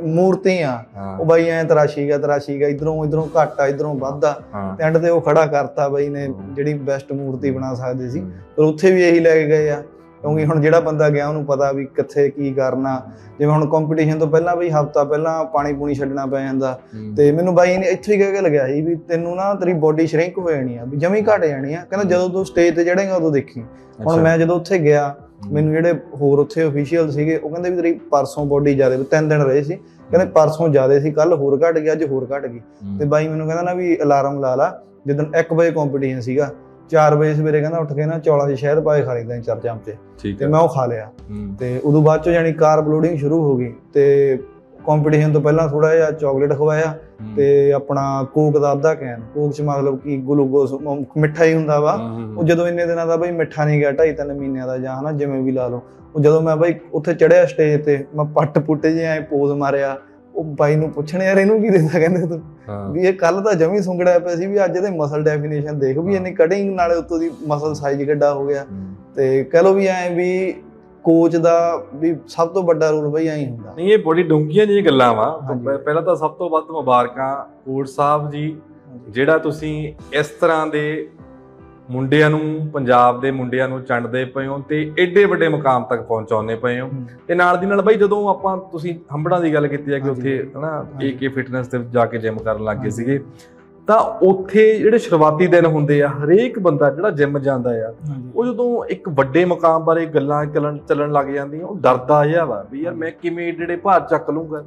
ਮੂਰਤੀ ਆ ਉਹ ਬਾਈ ਐ ਤਰਾਸ਼ੀਗਾ ਤਰਾਸ਼ੀਗਾ ਇਧਰੋਂ ਇਧਰੋਂ ਘੱਟ ਆ ਇਧਰੋਂ ਵੱਧ ਤੇ ਐਂਡ ਤੇ ਉਹ ਖੜਾ ਕਰਤਾ ਬਾਈ ਨੇ ਜਿਹੜੀ ਬੈਸਟ ਮੂਰਤੀ ਬਣਾ ਸਕਦੇ ਸੀ। ਪਰ ਉੱਥੇ ਵੀ ਇਹੀ ਲੈ ਕੇ ਗਏ ਆ। ਕਿਉਂਕਿ ਹੁਣ ਜਿਹੜਾ ਬੰਦਾ ਗਿਆ ਉਹਨੂੰ ਪਤਾ ਵੀ ਕਿੱਥੇ ਕੀ ਕਰਨਾ। ਜਿਵੇਂ ਹੁਣ ਕੰਪੀਟੀਸ਼ਨ ਤੋਂ ਪਹਿਲਾਂ ਬਈ ਹਫਤਾ ਪਹਿਲਾਂ ਪਾਣੀ ਪੂਣੀ ਛੱਡਣਾ ਪੈ ਜਾਂਦਾ। ਤੇ ਮੈਨੂੰ ਬਾਈ ਨੇ ਇੱਥੇ ਹੀ ਕਹਿ ਕੇ ਲਗਿਆ ਸੀ ਵੀ ਤੈਨੂੰ ਨਾ ਤੇਰੀ ਬੋਡੀ ਸ਼ਰਿੰਕ ਹੋ ਜਾਣੀ ਆ ਵੀ ਜਮੀ ਘਟ ਜਾਣੀ ਆ। ਕਹਿੰਦਾ ਜਦੋਂ ਤੂੰ ਸਟੇਜ ਤੇ ਚੜੇਗਾ ਉਦੋਂ ਦੇਖੀ। ਹੁਣ। ਮੈਂ ਜਦੋਂ ਉੱਥੇ ਗਿਆ ਮੈਨੂੰ ਜਿਹੜੇ ਹੋਰ ਉੱਥੇ ਅਫੀਸ਼ੀਅਲ ਸੀਗੇ ਉਹ ਕਹਿੰਦੇ ਵੀ ਤੇਰੀ ਪਰਸੋਂ ਬੋਡੀ ਜ਼ਿਆਦਾ ਤਿੰਨ ਦਿਨ ਰਹੇ ਸੀ। ਕਹਿੰਦੇ ਪਰਸੋਂ ਜ਼ਿਆਦਾ ਸੀ ਕੱਲ ਹੋਰ ਘਟ ਗਿਆ ਅੱਜ ਹੋਰ ਘਟ ਗਈ। ਤੇ ਬਾਈ ਮੈਨੂੰ ਕਹਿੰਦਾ ਨਾ ਵੀ ਅਲਾਰਮ ਲਾ ਲਾ ਜਦੋਂ 1 ਵਜੇ ਕੰਪੀਟੀਸ਼ਨ ਸੀਗਾ। 4 ਵਜੇ ਸਵੇਰੇ ਕਹਿੰਦਾ ਉੱਠ ਕੇ ਨਾ ਚੌਲਾਂ 'ਚ ਸ਼ਹਿਦ ਪਾਏ ਖਾ ਲਈਦਾ ਚਾਰ ਚਮਚੇ ਤੇ ਮੈਂ ਉਹ ਖਾ ਲਿਆ। ਤੇ ਉਦੋਂ ਬਾਅਦ ਚੋਂ ਯਾਨੀ ਕਾਰਬ ਲੋਡਿੰਗ ਸ਼ੁਰੂ ਹੋ ਗਈ। ਤੇ ਕੰਪੀਟੀਸ਼ਨ ਤੋਂ ਪਹਿਲਾਂ ਥੋੜਾ ਜਿਹਾ ਚਾਕਲੇਟ ਖਵਾਇਆ ਤੇ ਆਪਣਾ ਕੋਕ ਦਾ ਅੱਧਾ ਕੈਨ ਕੋਕ 'ਚ ਮਤਲਬ ਕੀ ਗਲੂਕੋਸ ਮਿੱਠਾ ਹੀ ਹੁੰਦਾ ਵਾ। ਉਹ ਜਦੋਂ ਇੰਨੇ ਦਿਨਾਂ ਦਾ ਬਈ ਮਿੱਠਾ ਨਹੀਂ ਗਿਆ ਢਾਈ ਤਿੰਨ ਮਹੀਨਿਆਂ ਦਾ ਜਾਂ ਹਨਾ ਜਿਵੇਂ ਵੀ ਲਾ ਲਓ। ਉਹ ਜਦੋਂ ਮੈਂ ਬਈ ਉੱਥੇ ਚੜਿਆ ਸਟੇਜ ਤੇ ਮੈਂ ਪੱਟ ਪੁੱਟੇ ਜੇ ਐ ਪੋਜ਼ ਮਾਰਿਆ। ਉਹ ਬਾਈ ਨੂੰ ਪੁੱਛਣ ਯਾਰ ਇਹਨੂੰ ਕੀ ਦਿੱਤਾ ਕਹਿੰਦੇ ਤੂੰ। ਵੀ ਇਹ ਕੱਲ ਤਾਂ ਜਮੀ ਸੁੰਗੜਿਆ ਪਿਆ ਸੀ ਵੀ ਅੱਜ ਇਹਦੇ ਮਸਲ ਡੈਫੀਨੇਸ਼ਨ ਦੇਖ ਵੀ ਇਹਨੇ ਕਟਿੰਗ ਨਾਲੇ ਉੱਤੋਂ ਦੀ ਮਸਲ ਸਾਈਜ਼ ਕਿੱਡਾ ਹੋ ਗਿਆ। ਤੇ ਕਹ ਲਓ ਵੀ ਐ ਵੀ ਕੋਚ ਦਾ ਵੀ ਸਭ ਤੋਂ ਵੱਡਾ ਰੋਲ ਬਈ ਐਂ ਹੁੰਦਾ ਨਹੀਂ ਇਹ ਬੜੀ ਡੂੰਘੀਆਂ ਜਿਹੀਆਂ ਗੱਲਾਂ ਵਾ। ਪਹਿਲਾਂ ਤਾਂ ਸਭ ਤੋਂ ਵੱਧ ਮੁਬਾਰਕਾਂ ਕੋਟ ਸਾਹਿਬ ਜੀ ਜਿਹੜਾ ਤੁਸੀਂ ਇਸ ਤਰ੍ਹਾਂ ਦੇ ਮੁੰਡਿਆਂ ਨੂੰ ਪੰਜਾਬ ਦੇ ਮੁੰਡਿਆਂ ਨੂੰ ਚੰਡਦੇ ਪਏ ਹੋ ਤੇ ਐਡੇ ਵੱਡੇ ਮੁਕਾਮ ਤੱਕ ਪਹੁੰਚਾਉਂਦੇ ਪਏ ਹੋ। ਤੇ ਨਾਲ ਦੀ ਨਾਲ ਬਈ ਜਦੋਂ ਆਪਾਂ ਤੁਸੀਂ ਹੰਬੜਾਂ ਦੀ ਗੱਲ ਕੀਤੀ ਹੈ ਕਿ। ਉੱਥੇ ਹਨਾ। ਏਕੇ ਫਿਟਨੈਸ ਤੇ ਜਾ ਕੇ ਜਿਮ ਕਰਨ ਲੱਗ। ਸੀਗੇ ਤਾਂ ਉੱਥੇ ਜਿਹੜੇ ਸ਼ੁਰੂਆਤੀ ਦਿਨ ਹੁੰਦੇ ਆ ਹਰੇਕ ਬੰਦਾ ਜਿਹੜਾ ਜਿਮ ਜਾਂਦਾ ਆ ਉਹ ਜਦੋਂ ਇੱਕ ਵੱਡੇ ਮੁਕਾਮ ਬਾਰੇ ਗੱਲਾਂ ਚੱਲਣ ਚੱਲਣ ਲੱਗ ਜਾਂਦੀਆਂ ਉਹ ਡਰਦਾ ਜਿਹਾ ਵਾ ਵੀ ਯਾਰ ਮੈਂ ਕਿਵੇਂ ਜਿਹੜੇ ਭਾਰ ਚੱਕ ਲੂੰਗਾ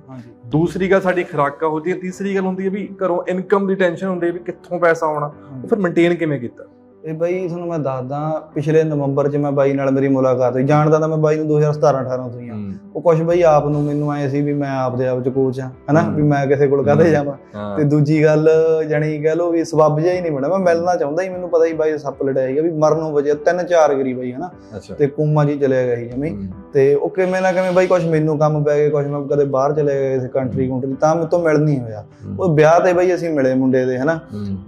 ਦੂਸਰੀ ਗੱਲ ਸਾਡੀ ਖੁਰਾਕਾਂ ਹੁੰਦੀਆਂ ਤੀਸਰੀ ਗੱਲ ਹੁੰਦੀ ਹੈ ਵੀ ਘਰੋਂ ਇਨਕਮ ਦੀ ਟੈਨਸ਼ਨ ਹੁੰਦੀ ਹੈ ਵੀ ਕਿੱਥੋਂ ਪੈਸਾ ਆਉਣਾ ਫਿਰ ਮੇਨਟੇਨ ਕਿਵੇਂ ਕੀਤਾ? ਇਹ ਬਾਈ ਤੁਹਾਨੂੰ ਮੈਂ ਦੱਸਦਾ ਪਿਛਲੇ ਨਵੰਬਰ 'ਚ ਮੈਂ ਬਾਈ ਨਾਲ ਮੇਰੀ ਮੁਲਾਕਾਤ ਹੋਈ। ਜਾਣਦਾ ਤਾਂ ਮੈਂ ਬਾਈ ਨੂੰ 2017 18 ਤੋਂ ਹੀ ਆ। ਉਹ ਕੁਛ ਬਈ ਆਪ ਨੂੰ ਮੈਨੂੰ ਐ ਸੀ ਵੀ ਮੈਂ ਆਪ ਦੇ ਆਪ ਚ ਕੋਚ ਆ ਹਨਾ। ਵੀ ਮੈਂ ਕਿਸੇ ਕੋਲ ਕਾਹਦੇ। ਜਾਵਾਂ। ਤੇ ਦੂਜੀ ਗੱਲ ਜਾਣੀ ਕਹਿ ਲਓ ਵੀ ਸਬੱਬ ਜਿਹਾ ਹੀ ਨਹੀਂ ਬਣਾ ਮੈਂ ਮਿਲਣਾ ਚਾਹੁੰਦਾ ਹੀ ਮੈਨੂੰ ਪਤਾ ਹੀ ਬਾਈ ਸੱਪ ਲੜਿਆ ਸੀਗਾ ਵੀ ਮਰਨ ਨੂੰ ਵਜੇ ਤਿੰਨ ਚਾਰ ਗਰੀ ਬਾਈ ਹਨਾ? ਤੇ ਕੁੰਮਾ ਜੀ ਚਲੇ ਗਿਆ ਸੀ ਜਮੀ। ਤੇ ਉਹ ਕਿਵੇਂ ਨਾ ਕਿਵੇਂ ਬਾਈ ਕੁਛ ਮੈਨੂੰ ਕੰਮ ਪੈ ਗਏ ਕੁਛ ਮੈਂ ਕਦੇ ਬਾਹਰ ਚਲੇ ਗਿਆ ਕਿਸੇ ਕੰਟਰੀ ਕੰਟਰੀ ਤਾਂ ਮੇਰੇ ਤੋਂ ਮਿਲ ਨਹੀਂ ਹੋਇਆ। ਉਹ ਵਿਆਹ ਤੇ ਬਾਈ ਅਸੀਂ ਮਿਲੇ ਮੁੰਡੇ ਦੇ ਹਨਾ?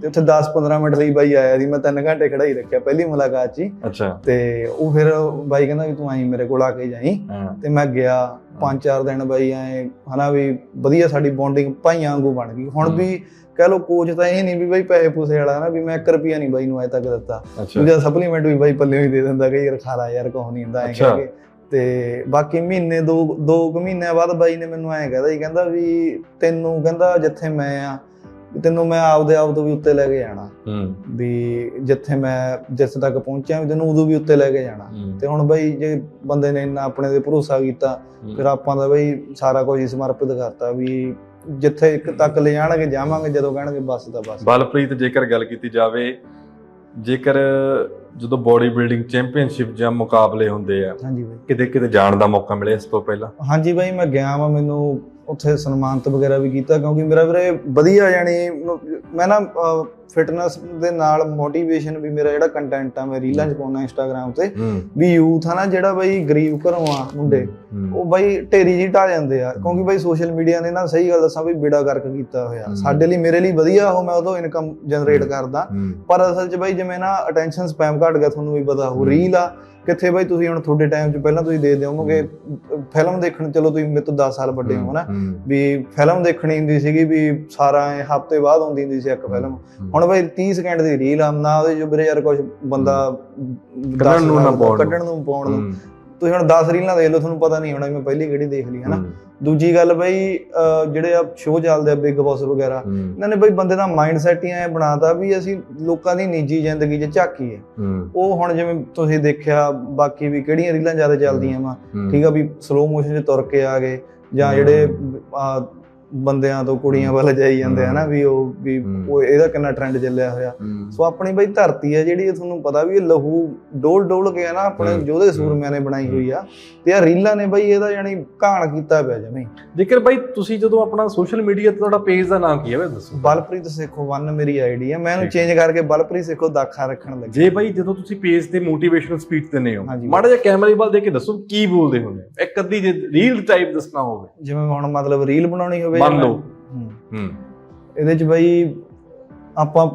ਤੇ ਉੱਥੇ 10 15 ਮਿੰਟ ਲਈ ਬਾਈ ਆਇਆ ਸੀ ਮੈਂ 3 ਘੰਟੇ ਖੜਾ ਹੀ ਰੱਖਿਆ ਪਹਿਲੀ ਮੁਲਾਕਾਤ 'ਚ ਹੀ ਅੱਛਾ। ਤੇ ਉਹ ਫਿਰ ਬਾਈ ਕਹਿੰਦਾ ਵੀ ਤੂੰ ਆਈ ਮੇਰੇ ਕੋਲ ਆ ਕੇ ਜਾਈ। ਹਾਂ। ਤੇ ਮੈਂ ਗਿਆ ਪੰਜ ਚਾਰ ਦਿਨ ਬਾਈ ਐ ਹਨਾ ਵੀ ਵਧੀਆ ਸਾਡੀ ਬੌਂਡਿੰਗ ਭਾਈਆਂ ਵਾਂਗੂ ਬਣ ਗਈ। ਹੁਣ। ਵੀ ਕਹਿ ਲੋ ਕੋਚ ਤਾਂ ਇਹ ਨਹੀਂ ਵੀ ਬਾਈ ਪੈਸੇ ਪੂਸੇ ਵਾਲਾ ਨਾ ਵੀ ਮੈਂ 1 ਰੁਪਿਆ ਨਹੀਂ ਬਾਈ ਨੂੰ ਅਜੇ ਤੱਕ ਦਿੱਤਾ। ਅੱਛਾ। ਦੂਜਾ ਸਪਲੀਮੈਂਟ ਵੀ ਬਾਈ ਪੱਲੇ ਹੀ ਦੇ ਦਿੰਦਾ ਕਈ ਯਾਰ ਖਾ ਲਾ ਯਾਰ ਕੁਛ ਨਹੀਂ ਹੁੰਦਾ ਐ ਅੱਛਾ। ਕਰਕੇ ਤੇ ਬਾਕੀ ਮਹੀਨੇ ਦੋ ਦੋ ਕੁ ਮਹੀਨਿਆਂ ਬਾਅਦ ਬਾਈ ਨੇ ਮੈਨੂੰ ਐਂ ਕਹਦਾ ਹੀ ਕਹਿੰਦਾ ਵੀ ਤੈਨੂੰ ਕਹਿੰਦਾ ਜਿੱਥੇ ਮੈਂ ਆ ਵੀ ਤੈਨੂੰ ਮੈਂ ਆਪਦੇ ਆਪ ਤੋਂ ਵੀ ਉੱਤੇ ਲੈ ਕੇ ਜਾਣਾ। ਹਮ, ਵੀ ਜਿੱਥੇ ਮੈਂ ਜਿੱਥੇ ਤੱਕ ਪਹੁੰਚਿਆ ਵੀ ਤੈਨੂੰ ਉਦੋਂ ਵੀ ਉੱਤੇ ਲੈ ਕੇ ਜਾਣਾ। ਤੇ ਹੁਣ ਬਈ ਜੇ ਬੰਦੇ ਨੇ ਇੰਨਾ ਆਪਣੇ ਤੇ ਭਰੋਸਾ ਕੀਤਾ ਫਿਰ ਆਪਾਂ ਦਾ ਬਈ ਸਾਰਾ ਕੁਝ ਹੀ ਸਮਰਪਿਤ ਕਰਤਾ ਵੀ ਜਿੱਥੇ ਇੱਕ ਤੱਕ ਲੈ ਜਾਣਗੇ ਜਾਵਾਂਗੇ ਜਦੋਂ ਕਹਿਣਗੇ ਬਸ ਤਾਂ ਬਸ। ਬਲਪ੍ਰੀਤ ਜੇਕਰ ਗੱਲ ਕੀਤੀ ਜਾਵੇ ਜੇਕਰ ਜਦੋਂ ਬੋਡੀ ਬਿਲਡਿੰਗ ਚੈਂਪੀਅਨਸ਼ਿਪ ਜਾਂ ਮੁਕਾਬਲੇ ਹੁੰਦੇ ਆ ਹਾਂਜੀ ਬਈ। ਕਿਤੇ ਕਿਤੇ ਜਾਣ ਦਾ ਮੌਕਾ ਮਿਲਿਆ ਇਸ ਤੋਂ ਪਹਿਲਾਂ? ਹਾਂਜੀ ਬਈ ਮੈਂ ਗਿਆ ਵਾਂ ਮੈਨੂੰ ਉੱਥੇ ਸਨਮਾਨਿਤ ਵਗੈਰਾ ਵੀ ਕੀਤਾ ਕਿਉਂਕਿ ਮੇਰਾ ਵੀਰੇ ਵਧੀਆ ਜਾਣੀ ਮ- ਨਾ ਫਿਟਨੈਸ ਦੇ ਨਾਲ ਮੋਟੀਵੇਸ਼ਨ ਵੀ ਮੇਰਾ ਜਿਹੜਾ ਕੰਟੈਂਟ ਆ ਮੈਂ ਰੀਲਾਂ 'ਚ ਪਾਉਣਾ ਇੰਸਟਾਗ੍ਰam ਤੇ ਵੀ ਯੂਥ ਆ ਨਾ ਜਿਹੜਾ ਬਈ ਗਰੀਬ ਘਰੋਂ ਆ ਮੁੰਡੇ ਉਹ ਬਾਈ ਢੇਰੀ ਜੀ ਢਾ ਜਾਂਦੇ ਆ ਕਿਉਂਕਿ ਬਾਈ ਸੋਸ਼ਲ ਮੀਡੀਆ ਨੇ ਨਾ ਸਹੀ ਗੱਲ ਦੱਸਾਂ ਵੀ ਬੇੜਾ ਗਰਕ ਕੀਤਾ ਹੋਇਆ। ਸਾਡੇ ਲਈ ਮੇਰੇ ਲਈ ਵਧੀਆ ਉਹ ਮੈਂ ਉਦੋਂ ਇਨਕਮ ਜਨਰੇਟ। ਕਰਦਾ ਪਰ ਅਸਲ 'ਚ ਬਾਈ ਜਿਵੇਂ ਨਾ ਅਟੈਂਸ਼ਨ ਸਪੈਮ ਘਟ ਗਿਆ ਤੁਹਾਨੂੰ ਵੀ ਪਤਾ ਹੋ। ਰੀਲ ਆ ਕਿੱਥੇ ਬਾਈ ਤੁਸੀਂ ਹੁਣ ਤੁਹਾਡੇ ਟਾਈਮ 'ਚ ਪਹਿਲਾਂ ਤੁਸੀਂ ਦੇ ਦਿਓਗੇ ਫਿਲਮ ਦੇਖਣ ਚਲੋ ਤੁਸੀਂ ਮੇਰੇ ਤੋਂ 10 ਸਾਲ ਵੱਡੇ ਹੋ ਨਾ ਵੀ ਫਿਲਮ ਦੇਖਣੀ ਹੁੰਦੀ ਸੀਗੀ ਵੀ ਸਾਰਾ ਹਫ਼ਤੇ ਬਾਅਦ ਆਉਂਦੀ ਹੁੰਦੀ ਸੀ ਇੱਕ ਫਿਲਮ ਹੁਣ ਬਾਈ 30 ਸਕਿੰਟ ਦੀ ਰੀਲ ਆ ਨਾ ਉਹਦੇ 'ਚ ਵੀਰੇ ਯਾਰ ਕੁਝ ਬੰਦਾ ਕੱਢਣ ਨੂੰ ਨਾ ਪਾਉਣ ਨੂੰ। ਤੁਸੀਂ ਹੁਣ 10 ਰੀਲਾਂ ਦੇਖ ਲਓ ਤੁਹਾਨੂੰ ਪਤਾ ਨਹੀਂ ਹੋਣਾ ਵੀ ਮੈਂ ਪਹਿਲੀ ਕਿਹੜੀ ਦੇਖ ਲਈ ਹਨਾ? ਦੂਜੀ ਗੱਲ ਬਈ ਜਿਹੜੇ ਆ ਸ਼ੋਅ ਚੱਲਦੇ ਆ ਬਿਗ ਬੌਸ ਵਗੈਰਾ ਇਹਨਾਂ ਨੇ ਬਈ ਬੰਦੇ ਦਾ ਮਾਈਂਡ ਸੈਟ ਹੀ ਐ ਬਣਾਤਾ ਵੀ ਅਸੀਂ ਲੋਕਾਂ ਦੀ ਨਿੱਜੀ ਜ਼ਿੰਦਗੀ 'ਚ ਝਾਕੀਏ ਉਹ ਹੁਣ ਜਿਵੇਂ ਤੁਸੀਂ ਦੇਖਿਆ ਬਾਕੀ ਵੀ ਕਿਹੜੀਆਂ ਰੀਲਾਂ ਜ਼ਿਆਦਾ ਚੱਲਦੀਆਂ ਵਾ ਠੀਕ ਆ ਵੀ ਸਲੋ ਮੋਸ਼ਨ 'ਚ ਤੁਰ ਕੇ ਆ ਗਏ ਜਾਂ ਜਿਹੜੇ ਬੰਦਿਆਂ ਤੋਂ ਕੁੜੀਆਂ ਵੱਲ ਜਾਈ ਜਾਂਦੇ ਆ ਨਾ ਵੀ ਉਹ ਵੀ ਇਹਦਾ ਕਿੰਨਾ ਟ੍ਰੈਂਡ ਚੱਲਿਆ ਹੋਇਆ। ਸੋ ਆਪਣੀ ਬਈ ਧਰਤੀ ਹੈ ਜਿਹੜੀ ਤੁਹਾਨੂੰ ਪਤਾ ਵੀ ਇਹ ਲਹੂ ਡੋਲ ਡੋਲ ਕੇ ਨਾ ਆਪਣੇ। ਯੋਧੇ ਸੂਰਮਿਆਂ ਨੇ ਬਣਾਈ ਹੋਈ ਆ। ਤੇ ਆ ਰੀਲਾਂ ਨੇ ਬਈ ਇਹਦਾ ਯਾਨੀ ਘਾਣ ਕੀਤਾ ਪਿਆ ਜਮੇ। ਜੇਕਰ ਬਾਈ ਤੁਸੀਂ ਜਦੋਂ ਆਪਣਾ ਸੋਸ਼ਲ ਮੀਡੀਆ ਤੇ ਤੁਹਾਡਾ ਪੇਜ ਦਾ ਨਾਮ ਕੀ ਹੈ ਵੇ ਦੱਸੋ। ਬਲਪ੍ਰੀਤ ਸੇਖੋ 1 ਮੇਰੀ ਆਈਡੀ ਹੈ ਮੈਂ ਇਹਨੂੰ। ਚੇਂਜ ਕਰਕੇ ਬਲਪ੍ਰੀਤ ਸੇਖੋ ਦਾਖਾ ਰੱਖਣ ਲੱਗੀ ਜੇ ਬਾਈ ਜਦੋਂ ਤੁਸੀਂ ਪੇਜ ਤੇ ਮੋਟੀਵੇਸ਼ਨਲ ਸਪੀਚ ਦਿੰਦੇ ਹੋ। ਮਾੜਾ ਜਿਹਾ ਕੈਮਰੇ ਵੱਲ ਦੇ ਕੇ ਦੱਸੋ ਕੀ ਬੋਲਦੇ ਹੁੰਦੇ ਹੋ? ਇੱਕ ਅੱਧੀ ਜੇ ਰੀਲ ਟਾਈਪ ਦੱਸਣਾ ਹੋਵੇ। ਜਿਵੇਂ ਹੁਣ ਮਤਲਬ ਰੀਲ ਬਣਾਉਣੀ ਹੋਵੇ ਮੰਨ ਲਓ। ਹੂੰ। ਇਹਦੇ ਚ ਬਈ ਆਪਾਂ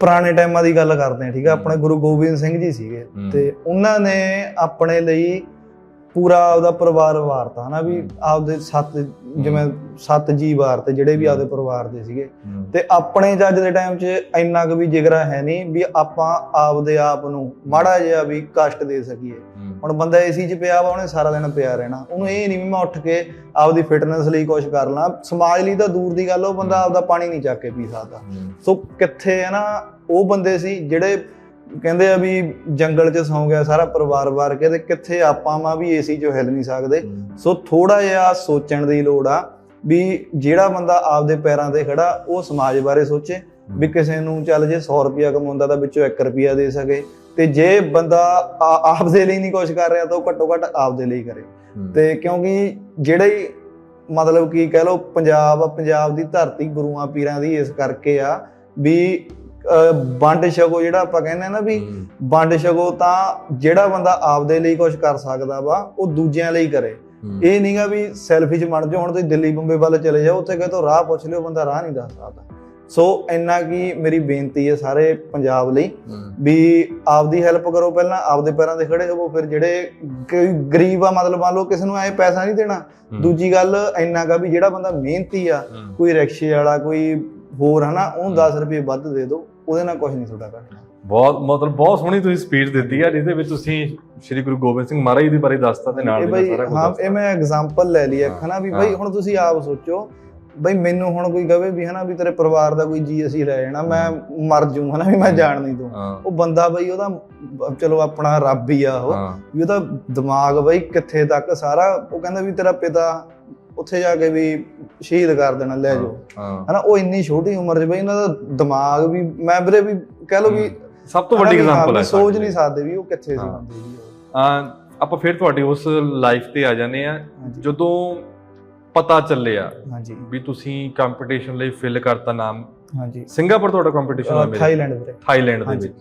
ਪੁਰਾਣੇ ਟਾਈਮਾਂ ਦੀ ਗੱਲ ਕਰਦੇ ਹਾਂ ਠੀਕ ਹੈ ਆਪਣੇ ਗੁਰੂ ਗੋਬਿੰਦ ਸਿੰਘ ਜੀ ਸੀਗੇ। ਤੇ ਉਹਨਾਂ ਨੇ ਆਪਣੇ ਲਈ ਪੂਰਾ ਆਪਦਾ ਪਰਿਵਾਰ ਵਾਰਤਾ ਹਨਾ ਵੀ। ਆਪਦੇ ਸੱਤ ਜਿਵੇਂ ਸੱਤ ਜੀ ਵਾਰਤੇ ਜਿਹੜੇ ਵੀ ਆਪਦੇ ਪਰਿਵਾਰ ਦੇ ਸੀਗੇ। ਤੇ ਆਪਣੇ ਜੱਜ ਦੇ ਟਾਈਮ 'ਚ ਇੰਨਾ ਕੁ ਵੀ ਜਿਗਰਾ ਹੈ ਨਹੀਂ ਵੀ ਆਪਾਂ ਆਪਦੇ ਆਪ ਨੂੰ ਮਾੜਾ ਜਿਹਾ ਵੀ ਕਸ਼ਟ ਦੇ ਸਕੀਏ। ਹੁਣ ਬੰਦਾ ਏਸੀ 'ਚ ਪਿਆ ਵਾ ਉਹਨੇ ਸਾਰਾ ਦਿਨ ਪਿਆ ਰਹਿਣਾ। ਉਹਨੂੰ ਇਹ ਨਹੀਂ ਵੀ ਮੈਂ ਉੱਠ ਕੇ ਆਪਦੀ ਫਿਟਨੈਸ ਲਈ ਕੁਝ ਕਰ ਲਾਂ। ਸਮਾਜ ਲਈ ਤਾਂ ਦੂਰ ਦੀ ਗੱਲ ਉਹ ਬੰਦਾ ਆਪਦਾ ਪਾਣੀ ਨਹੀਂ ਚੱਕ ਕੇ ਪੀ ਸਕਦਾ। ਸੋ ਕਿੱਥੇ ਹੈ ਨਾ ਉਹ ਬੰਦੇ ਸੀ ਜਿਹੜੇ ਕਹਿੰਦੇ ਆ ਵੀ ਜੰਗਲ 'ਚ ਸੌਂ ਗਿਆ ਸਾਰਾ ਪਰਿਵਾਰ ਵਾਰ ਕੇ ਤੇ ਕਿੱਥੇ ਆਪਾਂ ਮਾ ਵੀ ਏਸੀ 'ਚੋਂ ਹਿੱਲ ਨਹੀਂ ਸਕਦੇ। ਸੋ ਥੋੜਾ ਜਿਹਾ ਸੋਚਣ ਦੀ ਲੋੜ ਆ ਵੀ ਜਿਹੜਾ ਬੰਦਾ ਆਪਦੇ ਪੈਰਾਂ ਤੇ ਖੜਾ ਉਹ ਸਮਾਜ ਬਾਰੇ ਸੋਚੇ ਵੀ ਕਿਸੇ ਨੂੰ ਚੱਲ ਜੇ 100 ਰੁਪਿਆ ਕਮਾਉਂਦਾ ਤਾਂ ਵਿੱਚੋਂ 1 ਰੁਪਿਆ ਦੇ ਸਕੇ ਤੇ ਜੇ ਬੰਦਾ ਆਪਦੇ ਲਈ ਨਹੀਂ ਕੁਝ ਕਰ ਰਿਹਾ ਤਾਂ ਉਹ ਘੱਟੋ ਘੱਟ ਆਪਦੇ ਲਈ ਕਰੇ। ਤੇ ਕਿਉਂਕਿ ਜਿਹੜੇ ਮਤਲਬ ਕੀ ਕਹਿ ਲਓ ਪੰਜਾਬ ਪੰਜਾਬ ਦੀ ਧਰਤੀ ਗੁਰੂਆਂ ਪੀਰਾਂ ਦੀ ਇਸ ਕਰਕੇ ਆ ਵੀ ਵੰਡ ਛਕੋ ਜਿਹੜਾ ਆਪਾਂ ਕਹਿੰਦੇ ਆ ਨਾ ਵੀ ਵੰਡ ਛਕੋ ਤਾਂ ਜਿਹੜਾ ਬੰਦਾ ਆਪਦੇ ਲਈ ਕੁਝ ਕਰ ਸਕਦਾ ਵਾ ਉਹ ਦੂਜਿਆਂ ਲਈ ਕਰੇ। ਇਹ ਨਹੀਂਗਾ ਵੀ ਸੈਲਫਿਸ਼ ਬਣ ਜਾਓ ਹੁਣ ਤੁਸੀਂ ਦਿੱਲੀ ਬੰਬੇ ਵੱਲ ਚਲੇ ਜਾਓ ਉੱਥੇ ਕਹੇ ਤੋਂ ਰਾਹ ਪੁੱਛ ਲਿਓ ਬੰਦਾ ਰਾਹ ਨਹੀਂ ਦੱਸ ਸਕਦਾ। ਸੋ ਇੰਨਾ ਕੀ ਮੇਰੀ ਬੇਨਤੀ ਹੈ ਸਾਰੇ ਪੰਜਾਬ ਲਈ ਵੀ ਆਪਦੀ ਹੈਲਪ ਕਰੋ ਪਹਿਲਾਂ ਆਪਦੇ ਪੈਰਾਂ ਤੇ ਖੜੇ ਹੋਵੋ ਫਿਰ ਜਿਹੜੇ ਕੋਈ ਗਰੀਬ ਆ ਮਤਲਬ ਮੰਨ ਲਓ ਕਿਸੇ ਨੂੰ ਐ ਪੈਸਾ ਨਹੀਂ ਦੇਣਾ। ਦੂਜੀ ਗੱਲ ਇੰਨਾ ਕਾ ਵੀ ਜਿਹੜਾ ਬੰਦਾ ਮਿਹਨਤੀ ਆ ਕੋਈ ਰਿਕਸ਼ੇ ਵਾਲਾ ਕੋਈ ਹੋਰ ਹਨਾ ਉਹਨੂੰ 10 ਰੁਪਏ ਵੱਧ ਦੇ ਦਿਓ। ਉਹਦੇ ਨਾਲ ਕੁਝ ਨਹੀਂ ਤੁਹਾਡਾ ਘਟਣਾ। ਬਹੁਤ ਮਤਲਬ ਬਹੁਤ ਸੋਹਣੀ ਤੁਸੀਂ ਸਪੀਚ ਦਿੱਤੀ ਆ ਜਿਹਦੇ ਵਿੱਚ ਤੁਸੀਂ ਸ੍ਰੀ ਗੁਰੂ ਗੋਬਿੰਦ ਸਿੰਘ ਮਹਾਰਾਜ ਦੇ ਬਾਰੇ ਦੱਸਤਾ ਤੇ ਨਾਲ ਦੀ ਸਾਰਾ ਕੁਝ ਹਾਂ। ਇਹ ਮੈਂ ਐਗਜ਼ਾਮਪਲ ਲੈ ਲਈ ਇੱਕ ਹਨਾ ਵੀ ਬਈ। ਹੁਣ ਤੁਸੀਂ ਆਪ ਸੋਚੋ ਬਈ ਮੈਨੂੰ ਹੁਣ ਕੋਈ ਕਹੇ ਵੀ ਹਨਾ ਵੀ ਤੇਰੇ ਪਰਿਵਾਰ ਦਾ ਕੋਈ ਜੀ ਅਸੀਂ ਰਹਿ ਜਾਣਾ ਮੈਂ ਮਰ ਜੂ ਹਨਾ ਵੀ ਮੈਂ ਜਾਣ ਨਹੀਂ ਦੂੰ ਉਹ ਬੰਦਾ ਬਈ ਉਹਦਾ ਚਲੋ ਆਪਣਾ ਰੱਬ ਹੀ ਆ ਉਹ ਵੀ ਉਹਦਾ ਦਿਮਾਗ ਬਈ ਕਿੱਥੇ ਤੱਕ ਸਾਰਾ ਉਹ ਕਹਿੰਦਾ ਵੀ ਤੇਰਾ ਪਿਤਾ ਉੱਥੇ ਜਾ ਕੇ ਵੀ ਸ਼ਹੀਦ ਕਰ ਦੇਣਾ ਲੈ ਜਾਓ। ਹਨਾ ਉਹ ਇੰਨੀ ਛੋਟੀ ਉਮਰ 'ਚ ਬਈ ਇਹਨਾਂ ਦਾ ਦਿਮਾਗ ਵੀ ਮੈਂ ਵੀਰੇ ਵੀ ਕਹਿ ਲਓ ਵੀ ਸਭ ਤੋਂ ਵੱਡੀ ਐਗਜ਼ਾਮਪਲ ਹੈ ਸੋਚ ਨਹੀਂ। ਸਕਦੇ ਵੀ ਉਹ ਕਿੱਥੇ ਸੀ। ਹਾਂ। ਬੰਦੇ ਜੀ ਆਪਾਂ ਫਿਰ ਤੁਹਾਡੀ ਉਸ ਲਾਈਫ ਤੇ ਆ ਜਾਂਦੇ ਆ ਜਦੋਂ ਪਤਾ ਚੱਲਿਆ ਹਾਂਜੀ। ਵੀ ਤੁਸੀਂ ਕੰਪੀਟੀਸ਼ਨ ਲਈ ਫਿਲ ਕਰਤਾ ਨਾਮ ਹਾਂਜੀ। ਸਿੰਗਾਪੁਰ ਤੁਹਾਡਾ ਕੰਪੀਟੀਸ਼ਨ ਹੋਇਆ ਥਾਈਲੈਂਡ ਥਾਈਲੈਂਡ ਦੇ। ਵਿੱਚ।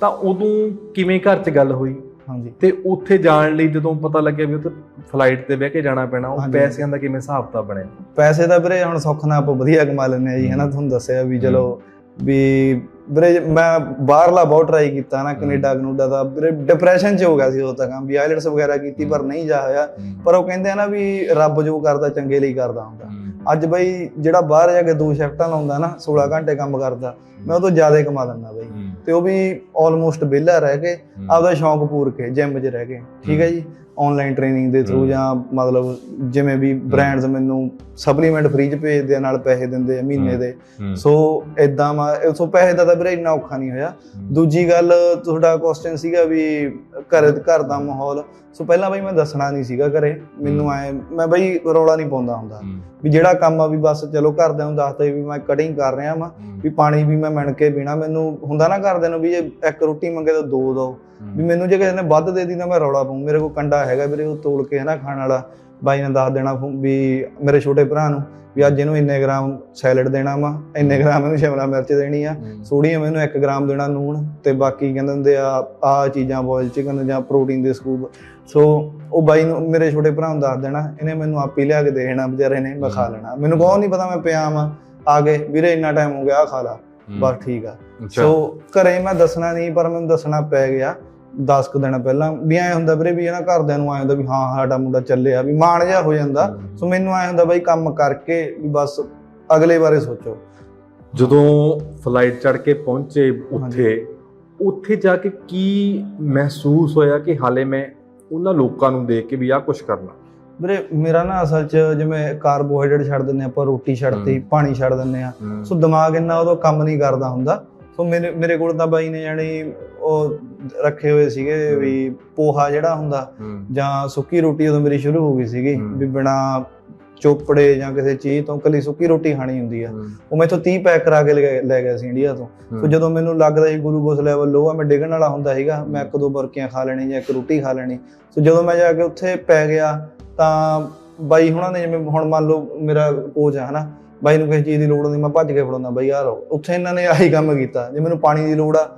ਤਾਂ ਉਦੋਂ ਕਿਵੇਂ ਘਰ 'ਚ ਗੱਲ ਹੋਈ? ਹਾਂਜੀ। ਤੇ ਉੱਥੇ ਜਾਣ ਲਈ ਜਦੋਂ ਪਤਾ ਲੱਗਿਆ ਵੀ ਉੱਥੇ ਫਲਾਈਟ ਤੇ ਬਹਿ ਕੇ ਜਾਣਾ ਪੈਣਾ ਉਹ। ਪੈਸਿਆਂ ਦਾ ਕਿਵੇਂ ਹਿਸਾਬ ਤਾਂ ਬਣਿਆ? ਪੈਸੇ ਤਾਂ ਵੀਰੇ ਹੁਣ ਸੁੱਖ ਨਾਲ ਆਪਾਂ ਵਧੀਆ ਕਮਾ ਲੈਂਦੇ ਆ ਜੀ ਹਨਾ। ਤੁਹਾਨੂੰ ਦੱਸਿਆ ਵੀ ਚਲੋ ਵੀ ਵੀਰੇ ਮੈਂ ਬਾਹਰਲਾ ਬਹੁਤ ਟਰਾਈ ਕੀਤਾ ਨਾ ਕੈਨੇਡਾ ਕਨੂਡਾ ਦਾ ਵੀਰੇ ਡਿਪਰੈਸ਼ਨ ਚ ਹੋ ਗਿਆ ਸੀ ਉਦੋਂ ਤੱਕ ਵੀ ਆਈਲੈਟਸ ਵਗੈਰਾ ਕੀਤੀ ਪਰ ਨਹੀਂ ਜਾ ਹੋਇਆ। ਪਰ ਉਹ ਕਹਿੰਦੇ ਆ ਨਾ ਵੀ ਰੱਬ ਜੋ ਕਰਦਾ ਚੰਗੇ ਲਈ ਕਰਦਾ ਹੁੰਦਾ। ਅੱਜ ਬਈ ਜਿਹੜਾ ਬਾਹਰ ਜਾ ਕੇ ਦੋ ਸ਼ਿਫਟਾਂ ਲਾਉਂਦਾ ਨਾ 16 ਘੰਟੇ ਕੰਮ ਕਰਦਾ ਮੈਂ ਉਹ ਤੋਂ ਜ਼ਿਆਦਾ ਕਮਾ ਲੈਂਦਾ ਬਈ। ਤੇ ਉਹ ਵੀ ਆਲਮੋਸਟ ਵਿਹਲਾ ਰਹਿ ਕੇ ਆਪਦਾ ਸ਼ੌਂਕ ਪੂਰ ਕੇ ਜਿਮ 'ਚ ਰਹਿ ਕੇ ਠੀਕ ਹੈ। ਜੀ? ਆਨਲਾਈਨ ਟ੍ਰੇਨਿੰਗ ਦੇ ਥਰੂ। ਜਾਂ ਮਤਲਬ ਜਿਵੇਂ ਵੀ ਬ੍ਰਾਂਡਸ ਮੈਨੂੰ ਸਪਲੀਮੈਂਟ ਫ੍ਰੀ 'ਚ ਭੇਜਦੇ ਆ ਨਾਲ ਪੈਸੇ ਦਿੰਦੇ ਆ ਮਹੀਨੇ। ਦੇ। ਸੋ ਇਦਾਂ ਮੈਂ ਸੋ ਪੈਸੇ ਦਾ ਤਾਂ ਵੀਰੇ ਇੰਨਾ ਔਖਾ ਨਹੀਂ ਹੋਇਆ। ਦੂਜੀ ਗੱਲ ਤੁਹਾਡਾ ਕੁਐਸਚਨ ਸੀਗਾ ਵੀ ਘਰ ਘਰ ਦਾ ਮਾਹੌਲ। ਸੋ ਪਹਿਲਾਂ ਬਈ ਮੈਂ ਦੱਸਣਾ ਨਹੀਂ ਸੀਗਾ ਘਰੇ। ਮੈਨੂੰ ਐ ਮੈਂ ਬਈ ਰੌਲਾ ਨਹੀਂ ਪਾਉਂਦਾ ਹੁੰਦਾ। ਵੀ ਜਿਹੜਾ ਕੰਮ ਆ ਵੀ ਬਸ ਚਲੋ ਘਰਦਿਆਂ ਨੂੰ ਦੱਸਦਾ ਵੀ ਮੈਂ ਕਟਿੰਗ ਕਰ ਰਿਹਾ ਵਾਂ। ਵੀ ਪਾਣੀ ਵੀ ਮੈਂ ਮਿਣ ਕੇ ਪੀਣਾ। ਮੈਨੂੰ ਹੁੰਦਾ ਨਾ ਘਰਦਿਆਂ ਨੂੰ ਵੀ ਜੇ ਇੱਕ ਰੋਟੀ ਮੰਗੇ ਤਾਂ ਦੋ ਦੋ। ਵੀ ਮੈਨੂੰ ਜੇ ਕਿਸੇ ਨੇ ਵੱਧ ਦੇ ਦੀ ਤਾਂ ਮੈਂ ਰੌਲਾ ਪਾਉਂ ਮੇਰੇ ਕੋਲ ਕੰਡਾ ਹੈਗਾ ਵੀਰੇ ਉਹ ਤੋਲ ਕੇ ਹਨਾ ਖਾਣ ਵਾਲਾ। ਬਾਈ ਨੇ ਦੱਸ ਦੇਣਾ ਫੋ- ਵੀ ਮੇਰੇ ਛੋਟੇ ਭਰਾ ਨੂੰ ਵੀ ਅੱਜ ਇਹਨੂੰ ਇੰਨੇ ਗ੍ਰਾਮ ਸੈਲਡ ਦੇਣਾ ਵਾ ਇੰਨੇ ਗ੍ਰਾਮ ਇਹਨੂੰ ਸ਼ਿਮਲਾ ਮਿਰਚ ਦੇਣੀ ਆ। ਸੋਡੀਅਮ ਇਹਨੂੰ 1 ਗ੍ਰਾਮ ਦੇਣਾ ਨੂਣ ਤੇ ਬਾਕੀ ਕਹਿੰਦੇ ਹੁੰਦੇ ਆ ਆ ਚੀਜ਼ਾਂ ਬੋਇਲ ਚਿਕਨ ਜਾਂ ਪ੍ਰੋਟੀਨ ਦੇ ਸਕੂਪ ਸੋ ਉਹ ਬਾਈ ਨੂੰ ਮੇਰੇ ਛੋਟੇ ਭਰਾ ਨੂੰ ਦੱਸ ਦੇਣਾ ਇਹਨੇ ਮੈਨੂੰ ਆਪੀ ਲਿਆ ਕੇ ਦੇਣਾ ਵਿਚਾਰੇ ਨੇ ਮੈਂ ਖਾ ਲੈਣਾ। ਮੈਨੂੰ ਕੋਈ ਨਹੀਂ ਪਤਾ ਮੈਂ ਪਿਆ ਵਾਂ ਆ ਗਏ। ਵੀਰੇ ਇੰਨਾ ਟਾਈਮ ਹੋ ਗਿਆ ਆ ਖਾ ਲਾ। ਬਸ ਠੀਕ ਆ। ਸੋ ਘਰੇ ਮੈਂ ਦੱਸਣਾ ਨਹੀਂ ਪਰ ਮੈਨੂੰ ਦੱਸਣਾ ਪੈ ਗਿਆ 10 ਕੁ ਦਿਨ ਪਹਿਲਾਂ। ਵੀ ਐ ਹੁੰਦਾ ਵੀਰੇ ਵੀ ਇਹਨਾਂ ਘਰਦਿਆਂ ਨੂੰ ਐ ਹੁੰਦਾ ਵੀ ਹਾਂ ਸਾਡਾ ਮੁੰਡਾ ਚੱਲਿਆ ਵੀ ਮਾਣ ਜਿਹਾ ਹੋ ਜਾਂਦਾ। ਸੋ ਮੈਨੂੰ ਐ ਹੁੰਦਾ ਬਾਈ ਕੰਮ ਕਰਕੇ ਵੀ ਬਸ ਅਗਲੇ ਬਾਰੇ ਸੋਚੋ। ਜਦੋਂ ਫਲਾਈਟ ਚੜ ਕੇ ਪਹੁੰਚੇ ਉੱਥੇ ਉੱਥੇ ਜਾ ਕੇ ਕੀ ਮਹਿਸੂਸ ਹੋਇਆ ਕਿ ਹਾਲੇ ਮੈਂ ਉਹਨਾਂ ਲੋਕਾਂ ਨੂੰ ਦੇਖ ਕੇ ਵੀ ਆਹ ਕੁਝ ਕਰਨਾ? ਵੀਰੇ ਮੇਰਾ ਨਾ ਅਸਲ 'ਚ ਜਿਵੇਂ ਕਾਰਬੋਹਾਈਡਰੇਟ ਛੱਡ ਦਿੰਨੇ ਆਪਾਂ ਰੋਟੀ ਛੱਡਤੀ। ਪਾਣੀ ਛੱਡ ਦਿੰਨੇ ਆ ਸੋ ਦਿਮਾਗ ਇੰਨਾ ਉਦੋਂ ਕੰਮ ਨਹੀਂ ਕਰਦਾ ਹੁੰਦਾ। ਸੋ ਮੇਰੇ ਮੇਰੇ ਕੋਲ ਤਾਂ ਬਾਈ ਨੇ ਜਾਣੀ ਉਹ ਰੱਖੇ ਹੋਏ ਸੀਗੇ ਵੀ ਪੋਹਾ ਜਿਹੜਾ ਹੁੰਦਾ ਜਾਂ ਸੁੱਕੀ ਰੋਟੀ ਉਦੋਂ ਮੇਰੀ ਸ਼ੁਰੂ ਹੋ ਗਈ ਸੀਗੀ। ਵੀ ਬਿਨਾ ਚੋਪੜੇ ਜਾਂ ਕਿਸੇ ਚੀਜ਼ ਤੋਂ ਕੱਲੀ ਸੁੱਕੀ ਰੋਟੀ ਖਾਣੀ ਹੁੰਦੀ ਆ। ਉਹ ਮੈਥੋਂ 30 ਪੈਕ ਕਰਾ ਕੇ ਲੈ ਗਿਆ- ਸੀ ਇੰਡੀਆ ਤੋਂ। ਸੋ ਜਦੋਂ ਮੈਨੂੰ ਲੱਗਦਾ ਸੀ ਗਲੂਕੋਜ਼ ਲੈਵਲ ਲੋ ਆ ਮੈਂ ਡਿੱਗਣ ਵਾਲਾ ਹੁੰਦਾ ਸੀਗਾ। ਮੈਂ ਇੱਕ ਦੋ ਬੁਰਕੀਆਂ ਖਾ ਲੈਣੀ ਜਾਂ ਇੱਕ ਰੋਟੀ ਖਾ ਲੈਣੀ। ਸੋ ਜਦੋਂ ਮੈਂ ਜਾ ਕੇ ਉੱਥੇ ਪੈ ਗਿਆ ਤਾਂ ਬਾਈ ਹੁਣਾਂ ਨੇ ਜਿਵੇਂ ਹੁਣ ਮੰਨ ਲਓ ਮੇਰਾ ਕੋਚ ਆ ਹਨਾ ਬਾਈ ਨੂੰ ਕਿਸੇ ਚੀਜ਼ ਦੀ ਲੋੜ ਹੁੰਦੀ ਮੈਂ ਭੱਜ ਕੇ ਫੜਾਉਂਦਾ ਬਾਈ ਆ ਲਓ। ਉੱਥੇ ਇਹਨਾਂ ਨੇ ਆਹੀ ਕੰਮ ਕੀਤਾ। ਜੇ ਮੈਨੂੰ ਪਾਣੀ ਦੀ ਲੋੜ ਆ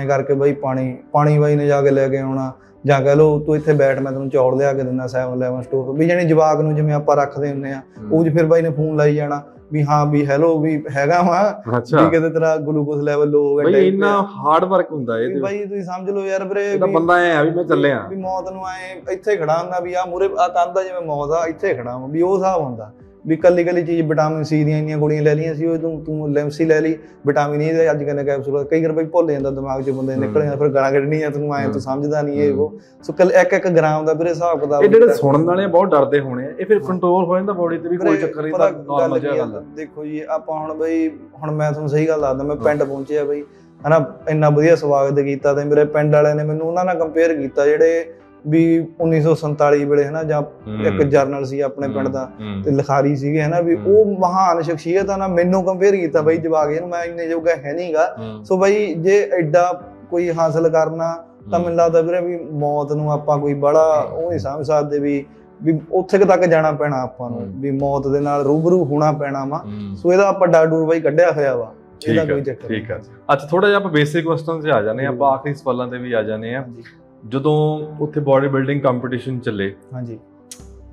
ਐਂ ਕਰਕੇ ਬਾਈ ਪਾਣੀ ਪਾਣੀ ਬਾਈ ਨੇ ਜਾ ਕੇ ਲੈ ਕੇ ਆਉਣਾ ਜਾਂ ਕਹ ਲਓ ਤੂੰ ਇੱਥੇ ਬੈਠ ਮੈਂ ਤੈਨੂੰ ਚੌੜ ਲਿਆ ਕੇ ਦਿੰਦਾ 7-11 ਸਟੋਰ ਤੋਂ। ਵੀ ਜਾਣੀ ਜਵਾਕ ਨੂੰ ਜਿਵੇਂ ਆਪਾਂ ਰੱਖਦੇ ਹੁੰਦੇ ਆ ਉਹ 'ਚ ਫਿਰ ਬਾਈ ਨੇ ਫੋਨ ਲਾਈ ਜਾਣਾ। ਵੀ ਹਾਂ ਵੀ ਹੈਲੋ ਵੀ ਹੈਗਾ ਵਾ। ਵੀ ਕਿਤੇ ਤੇਰਾ ਗਲੂਕੋਜ਼ ਲੈਵਲ ਲੋ ਹੋ ਗਿਆ ਬਈ ਇੰਨਾ ਹਾਰਡ ਵਰਕ ਹੁੰਦਾ ਇਹ ਬਾਈ ਤੁਸੀਂ ਸਮਝ ਲਓ ਯਾਰ ਵੀਰੇ ਇਹਦਾ ਬੰਦਾ ਐ ਆ ਵੀ ਮੈਂ ਚੱਲਿਆ। ਵੀ ਮੌਤ ਨੂੰ ਐ ਇੱਥੇ ਖੜਾ ਹੁੰਦਾ ਵੀ ਆ ਮੂਰੇ ਆ ਆ ਜਿਵੇਂ ਮੌਤ ਆ ਇੱਥੇ ਖੜਾ ਹਾਂ ਵੀ ਉਹ ਹਿਸਾਬ ਹੁੰਦਾ। ਵੀ ਕੱਲੀ ਕੱਲੀ ਚੀਜ਼ ਵਿਟਾਮਿਨ ਸੀ ਦੀਆਂ ਇੰਨੀਆਂ ਗੋਲੀਆਂ ਲੈ ਲਈਆਂ ਸੀ ਉਹ ਤੂੰ ਤੂੰ ਲੈਮਸੀ ਲੈ ਲਈ ਵਿਟਾਮਿਨ ਈ ਦੇ ਅੱਜ ਕੱਲ੍ਹ ਕੈਪਸੂਲ ਕਈ ਵਾਰ ਬਈ ਭੁੱਲ ਜਾਂਦਾ ਦਿਮਾਗ 'ਚ ਬੰਦੇ ਨਿਕਲ ਜਾਂਦਾ ਫਿਰ ਗਾਲਾਂ ਕੱਢਣੀਆਂ ਤੂੰ ਹਮ। ਤੂੰ ਸਮਝਦਾ ਨਹੀਂ ਇਹ। ਉਹ। ਸੋ ਕੱਲ ਇੱਕ ਇੱਕ ਗ੍ਰਾਮ ਦਾ ਵੀਰੇ ਹਿਸਾਬ ਕਿਤਾਬ ਇਹ ਜਿਹੜੇ ਸੁਣਨ ਵਾਲੇ ਬਹੁਤ ਡਰਦੇ ਹੋਣੇ ਆ। ਇਹ ਫਿਰ ਕੰਟਰੋਲ ਹੋ ਜਾਂਦਾ ਬੋਡੀ ਤੇ ਵੀ ਕੋਈ ਚੱਕਰ ਨਹੀਂ ਤਾਂ ਨਾਰਮਲ ਜਿਹਾ ਗੱਲ ਦੇਖੋ ਜੀ ਆਪਾਂ ਹੁਣ ਬਈ ਹੁਣ ਮੈਂ ਤੁਹਾਨੂੰ ਸਹੀ ਗੱਲ ਦੱਸਦਾ ਮੈਂ। ਪਿੰਡ ਪਹੁੰਚਿਆ ਬਈ। ਹਨਾ ਇੰਨਾ ਵਧੀਆ ਸਵਾਗਤ ਕੀਤਾ ਤੇ ਮੇਰੇ ਪਿੰਡ ਵਾਲਿਆਂ ਨੇ ਮੈਨੂੰ ਉਹਨਾਂ ਨਾਲ ਕੰਪੇਅਰ ਕੀਤਾ ਜਿਹੜੇ ਵੀ 1947 ਵੇਲੇ ਹਨਾ ਜਾਂ ਇੱਕ ਜਰਨਲ ਸੀ ਆਪਣੇ ਪਿੰਡ ਦਾ ਤੇ ਲਿਖਾਰੀ ਸੀਗੇ ਹਨਾ ਵੀ। ਉਹ ਮਹਾਨ ਸ਼ਖਸੀਅਤ ਆ ਨਾ ਮੈਨੂੰ ਕੰਪੇਅਰ ਕੀਤਾ ਬਈ ਜਵਾਕ ਇਹਨੂੰ ਮੈਂ ਇੰਨੇ ਜੋਗਾ ਹੈ ਨਹੀਂਗਾ ਸੋ ਬਈ ਜੇ ਐਡਾ ਕੋਈ ਹਾਸਲ ਕਰਨਾ ਤਾਂ ਮੈਨੂੰ ਲੱਗਦਾ ਵੀਰੇ ਵੀ ਮੌਤ ਨੂੰ ਆਪਾਂ ਕੋਈ ਬੜਾ ਉਹ ਨਹੀਂ ਸਮਝ ਸਕਦੇ ਵੀ ਵੀ ਉੱਥੇ ਤੱਕ ਜਾਣਾ ਪੈਣਾ ਆਪਾਂ ਨੂੰ। ਵੀ ਮੌਤ ਦੇ ਨਾਲ ਰੂਬਰੂ ਹੋਣਾ ਪੈਣਾ ਵਾ। ਸੋ ਇਹਦਾ ਆਪਾਂ ਡਾਡੂਰ ਬਾਈ ਕੱਢਿਆ ਹੋਇਆ ਵਾ ਠੀਕ ਇਹਦਾ ਹੈ ਕੋਈ ਚੱਕਰ ਠੀਕ ਹੈ ਅੱਛਾ ਥੋੜਾ ਜਿਹਾ ਆਪਾਂ ਬੇਸਿਕ ਕੁਐਸਚਨ 'ਚ ਆ ਹਾਂ ਆਪਾਂ ਆਖਰੀ ਸਵਾਲਾਂ ਤੇ ਵੀ ਆ ਹਾਂ। ਹਾਂਜੀ। ਜਦੋਂ ਉੱਥੇ ਬਾਡੀ ਬਿਲਡਿੰਗ ਕੰਪੀਟੀਸ਼ਨ ਚੱਲੇ ਹਾਂਜੀ।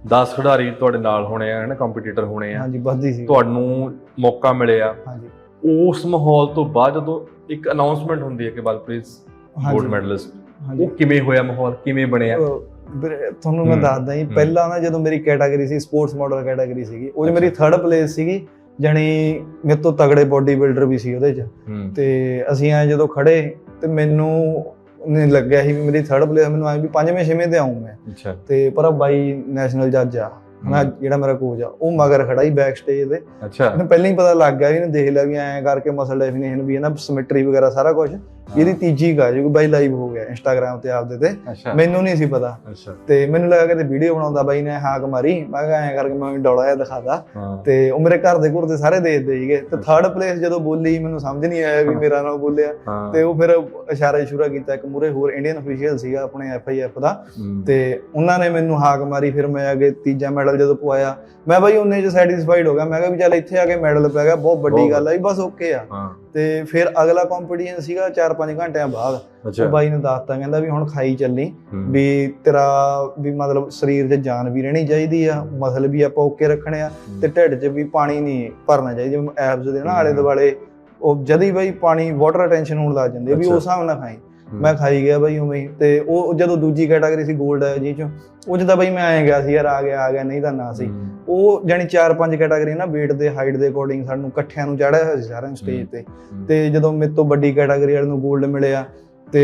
10 ਖਿਡਾਰੀ ਤੁਹਾਡੇ ਨਾਲ ਹੋਣੇ ਆ ਹਨਾ ਕੰਪੀਟੀਟਰ ਹੋਣੇ ਆ। ਹਾਂਜੀ ਵੱਧਦੀ ਸੀ। ਤੁਹਾਨੂੰ ਮੌਕਾ ਮਿਲਿਆ। ਹਾਂਜੀ। ਉਸ ਮਾਹੌਲ ਤੋਂ ਬਾਅਦ ਜਦੋਂ ਇੱਕ ਅਨਾਉਂਸਮੈਂਟ ਹੁੰਦੀ ਹੈ ਕਿ ਬਲਪ੍ਰੀਤ ਗੋਲਡ ਮੈਡਲਿਸਟ ਉਹ ਕਿਵੇਂ ਹੋਇਆ ਮਾਹੌਲ? ਕਿਵੇਂ ਬਣਿਆ? ਤੁਹਾਨੂੰ ਮੈਂ ਦੱਸਦਾ ਜੀ। ਪਹਿਲਾਂ ਨਾ ਜਦੋਂ ਮੇਰੀ ਕੈਟਾਗਰੀ ਸੀ ਸਪੋਰਟਸ ਮਾਡਲ ਕੈਟਾਗਰੀ ਸੀਗੀ ਉਹ ਮੇਰੀ ਥਰਡ ਪਲੇਸ ਸੀਗੀ ਜਾਣੀ ਮੇਰੇ ਤੋਂ ਤਗੜੇ ਬੋਡੀ ਬਿਲਡਰ ਵੀ ਸੀ ਉਹਦੇ 'ਚ। ਤੇ ਅਸੀਂ ਐ ਜਦੋਂ ਖੜੇ ਤੇ ਮੈਨੂੰ ਨਹੀਂ ਲੱਗਿਆ ਸੀ ਵੀ ਮੇਰੀ ਥਰਡ ਪਲੇਸ ਮੈਨੂੰ ਆਏ ਵੀ ਪੰਜਵੇਂ ਛੇਵੇਂ ਤੇ ਆਉਂ ਮੈਂ। ਅੱਛਾ। ਤੇ ਪਰ ਬਾਈ ਨੈਸ਼ਨਲ ਜੱਜ ਆ। ਹਨਾ ਜਿਹੜਾ ਮੇਰਾ ਕੋਚ ਆ ਉਹ ਮਗਰ ਖੜਾ ਹੀ ਬੈਕ ਸਟੇਜ ਤੇ। ਅੱਛਾ। ਮੈਨੂੰ ਪਹਿਲਾਂ ਹੀ ਪਤਾ ਲੱਗ ਗਿਆ ਵੀ ਇਹਨੇ ਦੇਖ ਲਿਆ ਵੀ ਐਂ ਕਰਕੇ ਮਸਲ ਡੈਫੀਨੇਸ਼ਨ ਵੀ ਹੈ ਨਾ ਸਿਮੈਟਰੀ ਵਗੈਰਾ ਸਾਰਾ ਕੁਝ ਇਹਦੀ ਤੀਜੀ ਗਾ ਜੋ ਬਾਈ ਲਾਈਵ ਹੋ ਗਿਆ ਇੰਸਟਾਗ੍ਰam ਤੇ ਆਪਦੇ ਤੇ। ਮੈਨੂੰ ਨਹੀਂ ਸੀ ਪਤਾ। ਤੇ ਮੈਨੂੰ ਲੱਗਾ ਕਿ ਵੀਡੀਓ ਬਣਾਉਂਦਾ ਬਾਈ ਨੇ ਹਾਕ ਮਾਰੀ। ਮੈਂ ਕਿਹਾ ਐਂ ਕਰਕੇ ਮੈਂ ਡੋਲਾ ਜਿਹਾ ਦਿਖਾਦਾ ਤੇ ਉਹ ਮੇਰੇ ਘਰ ਦੇ ਘੁਰ ਦੇ ਸਾਰੇ ਦੇਖਦੇ ਸੀਗੇ। ਤੇ ਥਰਡ ਪਲੇਸ ਜਦੋਂ ਬੋਲੀ ਮੈਨੂੰ ਸਮਝ ਨਹੀਂ ਆਇਆ ਵੀ ਮੇਰਾ ਨਾਲ ਬੋਲਿਆ। ਤੇ ਉਹ ਫਿਰ ਇਸ਼ਾਰਾ ਇਸ਼ੂਰਾ ਕੀਤਾ। ਇੱਕ ਮੂਰੇ ਹੋਰ ਇੰਡੀਅਨ ਅਫੀਸ਼ੀਅਲ ਸੀਗਾ ਆਪਣੇ ਐਫਆਈਐਫ ਦਾ। ਤੇ ਉਹਨਾਂ ਨੇ ਮੈਨੂੰ ਹਾਕ ਮਾਰੀ। ਫਿਰ ਮੈਂ ਅੱਗੇ ਤੀਜਾ ਮੈਡਲ ਜਦੋਂ ਪਵਾਇਆ ਮੈਂ ਬਾਈ ਉਹਨੇ ਚ ਸੈਟੀਸਫਾਈਡ ਹੋ ਗਿਆ। ਮੈਂ ਕਿਹਾ ਵੀ ਚੱਲ ਇੱਥੇ ਆ ਕੇ ਮੈਡਲ ਪੈ ਗਿਆ ਬਹੁਤ ਵੱਡੀ ਗੱਲ ਆ ਵੀ ਬਸ ਓਕੇ ਆ। ਤੇ ਫਿਰ ਅਗਲਾ ਕੰਪੀਟੀਸ਼ਨ ਸੀਗਾ 4-5 ਘੰਟਿਆਂ ਬਾਅਦ। ਅੱਛਾ। ਉਹ ਬਾਈ ਨੇ ਦੱਸਤਾ ਕਹਿੰਦਾ ਵੀ ਹੁਣ ਖਾਈ ਚੱਲੀ ਵੀ ਤੇਰਾ ਵੀ ਮਤਲਬ ਸਰੀਰ 'ਚ ਜਾਨ ਵੀ ਰਹਿਣੀ ਚਾਹੀਦੀ ਆ ਮਸਲ ਵੀ ਆਪਾਂ ਓਕੇ ਰੱਖਣੇ ਆ ਤੇ ਢਿੱਡ 'ਚ ਵੀ ਪਾਣੀ ਨਹੀਂ ਭਰਨਾ ਚਾਹੀਦਾ ਐਬਸ ਦੇ ਨਾ ਆਲੇ। ਦੁਆਲੇ ਉਹ ਜਦ ਹੀ ਬਾਈ ਪਾਣੀ ਵਾਟਰ ਰਿਟੈਂਸ਼ਨ ਹੋਣ ਲੱਗ ਜਾਂਦੀ ਵੀ। ਉਸ ਹਿਸਾਬ ਨਾਲ ਖਾਈ। ਮੈਂ ਖਾਈ ਗਿਆ ਬਾਈ ਉਵੇਂ ਤੇ ਉਹ ਜਦੋਂ ਦੂਜੀ ਕੈਟਾਗਰੀ ਸੀ 골ਡ ਹੈ ਜੀ ਚੋਂ ਉਹ ਜਦਾ ਬਾਈ ਮੈਂ ਆਏ ਗਿਆ ਸੀ ਯਾਰ ਆ ਗਿਆ ਆ ਗਿਆ ਨਹੀਂ ਤਾਂ ਨਾ ਸੀ। ਉਹ ਜਾਨੀ 4-5 ਕੈਟਾਗਰੀ ਨਾ weight ਦੇ ਹਾਈਟ ਦੇ ਅਕੋਰਡਿੰਗ ਸਾਨੂੰ ਇਕੱਠਿਆਂ ਨੂੰ ਚੜਾਇਆ ਹੋਇਆ ਸੀ ਸਾਰਿਆਂ ਨੂੰ ਸਟੇਜ ਤੇ। ਤੇ ਜਦੋਂ ਮੇਰੇ ਤੋਂ ਵੱਡੀ ਕੈਟਾਗਰੀ ਵਾਲ ਨੂੰ 골ਡ ਮਿਲਿਆ ਤੇ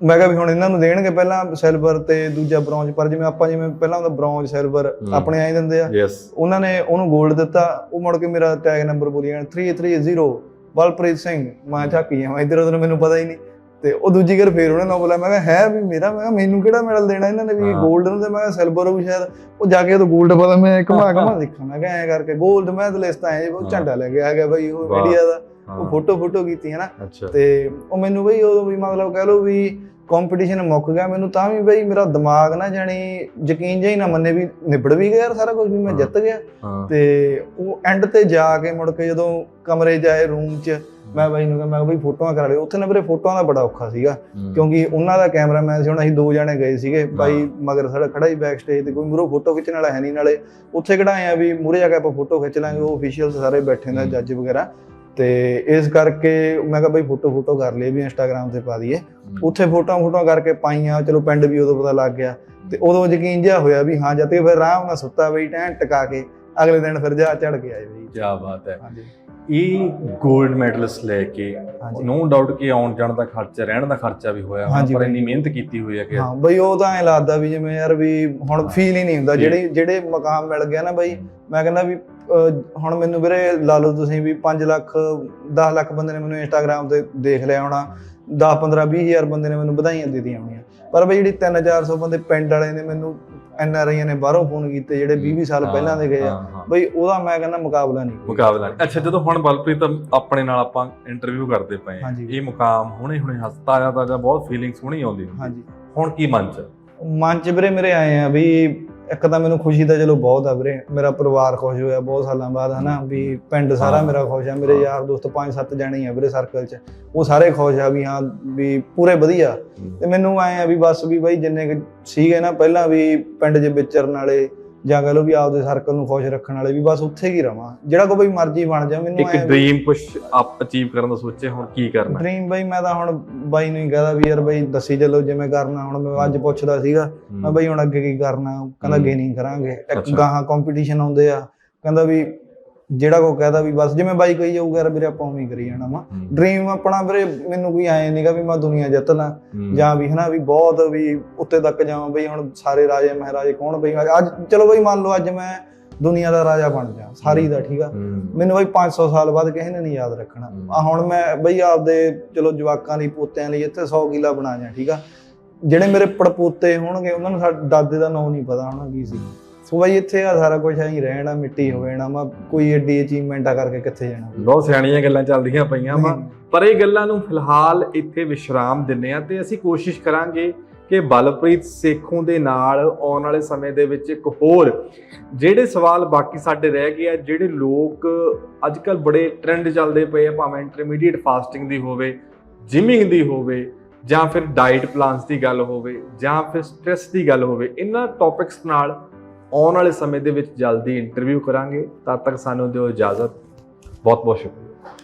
ਮੈਂ ਕਿਹਾ ਵੀ ਹੁਣ ਇਹਨਾਂ ਨੂੰ ਦੇਣਗੇ ਪਹਿਲਾਂ ਸਿਲਵਰ ਤੇ ਦੂਜਾ ਬ੍ਰੌਂਜ ਪਰ ਜਿਵੇਂ ਆਪਾਂ ਜਿਵੇਂ ਪਹਿਲਾਂ ਉਹਦਾ ਬ੍ਰੌਂਜ ਸਿਲਵਰ ਆਪਣੇ ਆਏ ਦਿੰਦੇ ਆ। ਉਹਨਾਂ ਨੇ ਉਹਨੂੰ 골ਡ ਦਿੱਤਾ। ਉਹ ਮੁੜ ਕੇ ਮੇਰਾ ਟੈਗ ਨੰਬਰ ਬੋਲੀ ਜਾਣ 330 ਬਲਪ੍ਰੀਤ ਸਿੰਘ। ਮੈਂ ਝਾਕੀ ਆ ਇਧਰ ਉਧਰ ਮੈਨੂੰ ਪਤਾ ਹੀ ਨਹੀਂ। ਤੇ ਉਹ ਦੂਜੀ ਘਰ ਫੇਰ ਉਹਨੇ ਨੋਬਲ ਮੈਂ ਕਿਹਾ ਹੈ ਵੀ ਮੇਰਾ ਮੈਂ ਮੈਨੂੰ ਕਿਹੜਾ ਮੈਡਲ ਦੇਣਾ ਇਹਨਾਂ ਨੇ ਵੀ 골ਡ ਨੂੰ? ਤੇ ਮੈਂ ਸਿਲਵਰ ਵੀ ਸ਼ਾਇਦ ਉਹ ਜਾ ਕੇ ਤਾਂ 골ਡ ਪਤਾ ਮੈਂ ਘਮਾ ਘਮਾ ਦੇਖਾਂ। ਮੈਂ ਕਿਹਾ ਐ ਕਰਕੇ 골ਡ ਮੈਡਲ ਲਿਸਟ ਆਏ ਉਹ ਝੰਡਾ ਲੈ ਗਿਆ ਹੈਗਾ ਬਈ ਉਹ ਇੰਡੀਆ ਦਾ। ਉਹ ਫੋਟੋ ਫੋਟੋ ਕੀਤੀ ਹੈ ਨਾ? ਤੇ ਉਹ ਮੈਨੂੰ ਬਈ ਉਹ ਵੀ ਮਤਲਬ ਕਹਿ ਲੋ ਵੀ ਕੰਪੀਟੀਸ਼ਨ ਮੁੱਕ ਗਿਆ ਮੈਨੂੰ ਤਾਂ ਵੀ ਬਈ ਮੇਰਾ ਦਿਮਾਗ ਨਾ ਜਾਣੀ ਯਕੀਨ ਜਿਹਾ ਹੀ ਨਾ ਮੰਨੇ ਵੀ ਨਿਬੜ ਵੀ ਗਿਆ ਯਾਰ ਸਾਰਾ ਕੁਝ ਵੀ ਮੈਂ। ਜਿੱਤ ਗਿਆ। ਤੇ ਉਹ ਐਂਡ ਤੇ ਜਾ ਕੇ ਮੁੜ ਕੇ ਜਦੋਂ ਕਮਰੇ ਆਏ ਰੂਮ 'ਚ ਮੈਂ ਬਾਈ ਨੂੰ ਕਿਹਾ ਮੈਂ ਬਈ ਫੋਟੋਆਂ ਕਰਾ ਲਿਓ। ਉੱਥੇ ਨਾ ਵੀਰੇ ਫੋਟੋਆਂ ਦਾ ਬੜਾ ਔਖਾ ਸੀਗਾ ਕਿਉਂਕਿ ਉਹਨਾਂ ਦਾ ਕੈਮਰਾਮੈਨ ਸੀ ਹੁਣ ਅਸੀਂ ਦੋ ਜਣੇ ਗਏ ਸੀਗੇ। ਬਾਈ ਮਗਰ ਸਾਡਾ ਖੜਾ ਹੀ ਬੈਕ ਸਟੇਜ ਤੇ ਕੋਈ ਮੂਰੋ ਫੋਟੋ ਖਿੱਚਣ ਵਾਲਾ ਹੈ ਨਹੀਂ ਨਾਲੇ ਉੱਥੇ ਕਿਹੜਾ ਆਇਆ ਵੀ ਮੂਰੇ ਜਾ ਕੇ ਆਪਾਂ ਫੋਟੋ ਖਿੱਚ ਲਾਂਗੇ ਉਹ ਅਫੀਸ਼ੀਅਲ ਸਾਰੇ ਬੈਠੇ ਨੇ। ਜੱਜ ਵਗੈਰਾ। ਤੇ ਇਸ ਕਰਕੇ ਮੈਂ ਕਿਹਾ ਬਈ ਫੋਟੋ ਫੋਟੋ ਕਰ ਲਈ ਵੀ ਇੰਸਟਾਗ੍ਰam ਤੇ ਪਾ ਦਈਏ। ਉੱਥੇ ਫੋਟੋਆਂ ਫੋਟੋਆਂ ਕਰਕੇ ਪਾਈਆਂ ਚਲੋ ਪਿੰਡ ਵੀ ਉਦੋਂ ਪਤਾ ਲੱਗ ਗਿਆ। ਤੇ ਉਦੋਂ ਯਕੀਨ ਜਿਹਾ ਹੋਇਆ ਵੀ ਹਾਂ ਜਦ ਤੇ ਫਿਰ ਆਰਾਮ ਨਾਲ ਸੁੱਤਾ ਬਈ ਟੈਂ ਟਿਕਾ ਕੇ ਅਗਲੇ ਦਿਨ ਫਿਰ ਜਾ ਚੜ ਗਿਆ ਬਈ। ਕੀ ਬਾਤ ਹੈ। ਹਾਂਜੀ। ਇਹ 골ਡ ਮੈਡਲਸ ਲੈ ਕੇ ਨੋ ਡਾਊਟ ਕਿ ਆਉਣ ਜਾਣ ਦਾ ਖਰਚਾ ਰਹਿਣ ਦਾ ਖਰਚਾ ਵੀ ਹੋਇਆ ਪਰ। ਇੰਨੀ ਮਿਹਨਤ ਕੀਤੀ ਹੋਈ ਹੈ ਕਿ ਹਾਂ ਬਈ ਉਹ ਤਾਂ ਐ ਲੱਗਦਾ ਵੀ ਜਿਵੇਂ ਯਾਰ ਵੀ ਹੁਣ ਫੀਲ ਹੀ ਨਹੀਂ ਹੁੰਦਾ। ਜਿਹੜੇ ਜਿਹੜੇ ਮਕਾਮ ਮਿਲ ਗਿਆ ਨਾ ਬਈ ਮੈਂ ਕਹਿੰਦਾ ਵੀ ਹੁਣ ਮੈਨੂੰ ਵੀਰੇ ਲਾ ਲਓ ਤੁਸੀਂ ਵੀ 5 ਲੱਖ 10 ਲੱਖ ਬੰਦੇ ਨੇ ਮੈਨੂੰ ਇੰਸਟਾਗ੍ਰam ਤੇ ਦੇਖ ਲਿਆ ਹੋਣਾ 10 15 20 ਹਜ਼ਾਰ ਬੰਦੇ ਨੇ ਮੈਨੂੰ ਵਧਾਈਆਂ ਦਿੱਤੀਆਂ ਹੋਣੀਆਂ ਪਰ ਬਈ ਜਿਹੜੀ 3 400 ਬੰਦੇ ਪਿੰਡ ਵਾਲੇ ਨੇ ਮੈਨੂੰ ਐਨ ਆਰ ਆਈਆਂ ਨੇ ਬਾਹਰੋਂ ਫੋਨ ਕੀਤੇ ਜਿਹੜੇ 20 20 ਸਾਲ ਪਹਿਲਾਂ ਦੇ ਗਏ ਆ। ਬਈ ਉਹਦਾ ਮੈਂ ਕਹਿੰਦਾ ਮੁਕਾਬਲਾ ਨਹੀਂ। ਮੁਕਾਬਲਾ ਨਹੀਂ। ਅੱਛਾ ਜਦੋਂ ਹੁਣ ਬਲਪ੍ਰੀਤ ਆਪਣੇ ਨਾਲ ਆਪਾਂ ਇੰਟਰਵਿਊ ਕਰਦੇ ਪਏ ਹਾਂਜੀ। ਇਹ ਮੁਕਾਮ ਹੁਣੇ ਹੁਣੇ ਹਸਤਾ ਆਇਆ ਤਾਂ ਬਹੁਤ ਫੀਲਿੰਗਸ ਹੁਣੇ ਆਉਂਦੀ। ਹਾਂਜੀ ਹੁਣ ਕੀ ਮਨ ਚ ਮਨ ਚ ਵੀਰੇ ਮੇਰੇ ਆਏ ਆ ਵੀ ਇੱਕ ਤਾਂ ਮੈਨੂੰ ਖੁਸ਼ੀ ਤਾਂ ਚਲੋ ਬਹੁਤ ਆ ਵੀਰੇ ਮੇਰਾ ਪਰਿਵਾਰ ਖੁਸ਼ ਹੋਇਆ ਬਹੁਤ ਸਾਲਾਂ ਬਾਅਦ ਹਨਾ ਵੀ ਪਿੰਡ ਸਾਰਾ। ਮੇਰਾ ਖੁਸ਼ ਆ ਮੇਰੇ। ਯਾਰ ਦੋਸਤ ਪੰਜ ਸੱਤ ਜਾਣੇ ਹੀ ਆ ਵੀਰੇ ਸਰਕਲ ਚ ਉਹ ਸਾਰੇ ਖੁਸ਼ ਆ ਵੀ ਹਾਂ ਵੀ ਪੂਰੇ ਵਧੀਆ ਤੇ ਮੈਨੂੰ ਆਏ ਆ ਵੀ ਬਸ ਵੀ ਬਾਈ ਜਿੰਨੇ ਕੁ ਸੀਗੇ ਨਾ ਪਹਿਲਾਂ ਵੀ ਪਿੰਡ 'ਚ ਵਿਚਰਨ ਵਾਲੇ ਜਾਂ ਕਹ ਲਓ ਵੀ ਆਪਦੇ ਸਰਕਲ ਨੂੰ ਖੁਸ਼ ਰੱਖਣ ਵਾਲੇ ਵੀ ਬਸ ਉੱਥੇ ਹੀ ਰਵਾਂ। ਜਿਹੜਾ ਕੋ ਬਈ ਮਰਜ਼ੀ ਬਣ ਜਾ ਮੈਨੂੰ ਇੱਕ ਡ੍ਰੀਮ ਅਪ ਅਚੀਵ ਕਰਨ ਦਾ ਸੋਚੇ ਹੁਣ ਕੀ ਕਰਨਾ? ਡ੍ਰੀਮ ਬਈ ਮੈਂ ਤਾਂ ਹੁਣ ਬਾਈ ਨੂੰ ਹੀ ਕਹਦਾ ਵੀ ਯਾਰ ਬਈ ਦੱਸੀ ਚੱਲੋ ਜਿਵੇਂ ਕਰਨਾ ਹੁਣ ਮੈਂ ਅੱਜ ਪੁੱਛਦਾ ਸੀਗਾ ਮੈਂ ਬਈ ਹੁਣ ਅੱਗੇ ਕੀ ਕਰਨਾ ਕਹਿੰਦਾ। ਗੇਨਿੰਗ ਕਰਾਂਗੇ। ਇੱਕ। ਗਾਹਾਂ ਕੰਪੀਟੀਸ਼ਨ ਆਉਂਦੇ ਆ ਕਹਿੰਦਾ ਵੀ ਜਿਹੜਾ ਕੋ ਕਹਦਾ ਵੀ ਬਸ ਜਿਵੇਂ ਬਾਈ ਕਹੀ ਜਾਊਗਾ ਯਾਰ ਵੀਰੇ ਆਪਾਂ ਉਵੇਂ ਹੀ ਕਰੀ ਜਾਣਾ ਵਾ। ਡ੍ਰੀਮ ਆਪਣਾ ਵੀਰੇ ਮੈਨੂੰ ਕੋਈ ਆਏ ਨਹੀਂਗਾ ਵੀ ਮੈਂ ਦੁਨੀਆ ਜਿੱਤ ਲਾਂ। ਜਾਂ ਵੀ ਹਨਾ ਵੀ ਬਹੁਤ ਵੀ ਉੱਤੇ ਤੱਕ ਜਾਵਾਂ ਬਈ ਹੁਣ ਸਾਰੇ ਰਾਜੇ ਮਹਾਰਾਜੇ ਕੌਣ ਬਈ ਅੱਜ ਚਲੋ ਬਈ ਮੰਨ ਲਓ ਅੱਜ ਮੈਂ ਦੁਨੀਆ ਦਾ ਰਾਜਾ ਬਣ ਜਾ ਸਾਰੀ ਦਾ ਠੀਕ ਆ। ਮੈਨੂੰ ਬਈ 500 ਸਾਲ ਬਾਅਦ ਕਿਸੇ ਨੇ ਨਹੀਂ ਯਾਦ ਰੱਖਣਾ। ਆ ਹੁਣ ਮੈਂ ਬਈ ਆਪਦੇ ਚਲੋ ਜਵਾਕਾਂ ਲਈ ਪੋਤਿਆਂ ਲਈ ਇੱਥੇ 100 ਕਿਲਾ ਬਣਾ ਜਾ ਠੀਕ ਆ ਜਿਹੜੇ ਮੇਰੇ ਪੜਪੋਤੇ ਹੋਣਗੇ ਉਹਨਾਂ ਨੂੰ ਸਾਡੇ ਦਾਦੇ ਦਾ ਨਾਂ ਨਹੀਂ ਪਤਾ ਹੋਣਾ ਕੀ ਸੀ ਸੋ ਬਈ ਇੱਥੇ ਆ ਸਾਰਾ ਕੁਝ ਐਂ ਰਹਿਣਾ ਮਿੱਟੀ ਹੋ। ਜਾਣਾ ਮੈਂ ਕੋਈ ਏਡੀ ਅਚੀਵਮੈਂਟ ਆ ਕਰਕੇ ਕਿੱਥੇ ਜਾਣਾ? ਬਹੁਤ ਸਿਆਣੀਆਂ ਗੱਲਾਂ ਚੱਲਦੀਆਂ ਪਈਆਂ ਵਾ। ਪਰ ਇਹ ਗੱਲਾਂ ਨੂੰ ਫਿਲਹਾਲ ਇੱਥੇ ਵਿਸ਼ਰਾਮ ਦਿੰਨੇ ਆ ਤੇ ਅਸੀਂ ਕੋਸ਼ਿਸ਼ ਕਰਾਂਗੇ ਕਿ ਬਲਪ੍ਰੀਤ ਸੇਖੋਂ ਦੇ ਨਾਲ ਆਉਣ ਵਾਲੇ ਸਮੇਂ ਦੇ ਵਿੱਚ ਇੱਕ ਹੋਰ ਜਿਹੜੇ ਸਵਾਲ ਬਾਕੀ ਸਾਡੇ ਰਹਿ ਗਏ ਆ ਜਿਹੜੇ ਲੋਕ ਅੱਜ ਕੱਲ ਬੜੇ ਟ੍ਰੈਂਡ ਚੱਲਦੇ ਪਏ ਆ ਭਾਵੇਂ ਇੰਟਰਮੀਡੀਏਟ ਫਾਸਟਿੰਗ ਦੀ ਹੋਵੇ ਜਿਮਿੰਗ ਦੀ ਹੋਵੇ ਜਾਂ ਫਿਰ ਡਾਈਟ ਪਲਾਨਸ ਦੀ ਗੱਲ ਹੋਵੇ ਜਾਂ ਫਿਰ ਸਟ੍ਰੈਸ ਦੀ ਗੱਲ ਹੋਵੇ ਇਹਨਾਂ ਟੌਪਿਕਸ ਨਾਲ ਆਉਣ ਵਾਲੇ ਸਮੇਂ ਦੇ ਵਿੱਚ ਜਲਦੀ ਇੰਟਰਵਿਊ ਕਰਾਂਗੇ। ਤਦ ਤੱਕ ਸਾਨੂੰ ਦਿਓ ਇਜਾਜ਼ਤ। ਬਹੁਤ ਬਹੁਤ ਸ਼ੁਕਰੀਆ।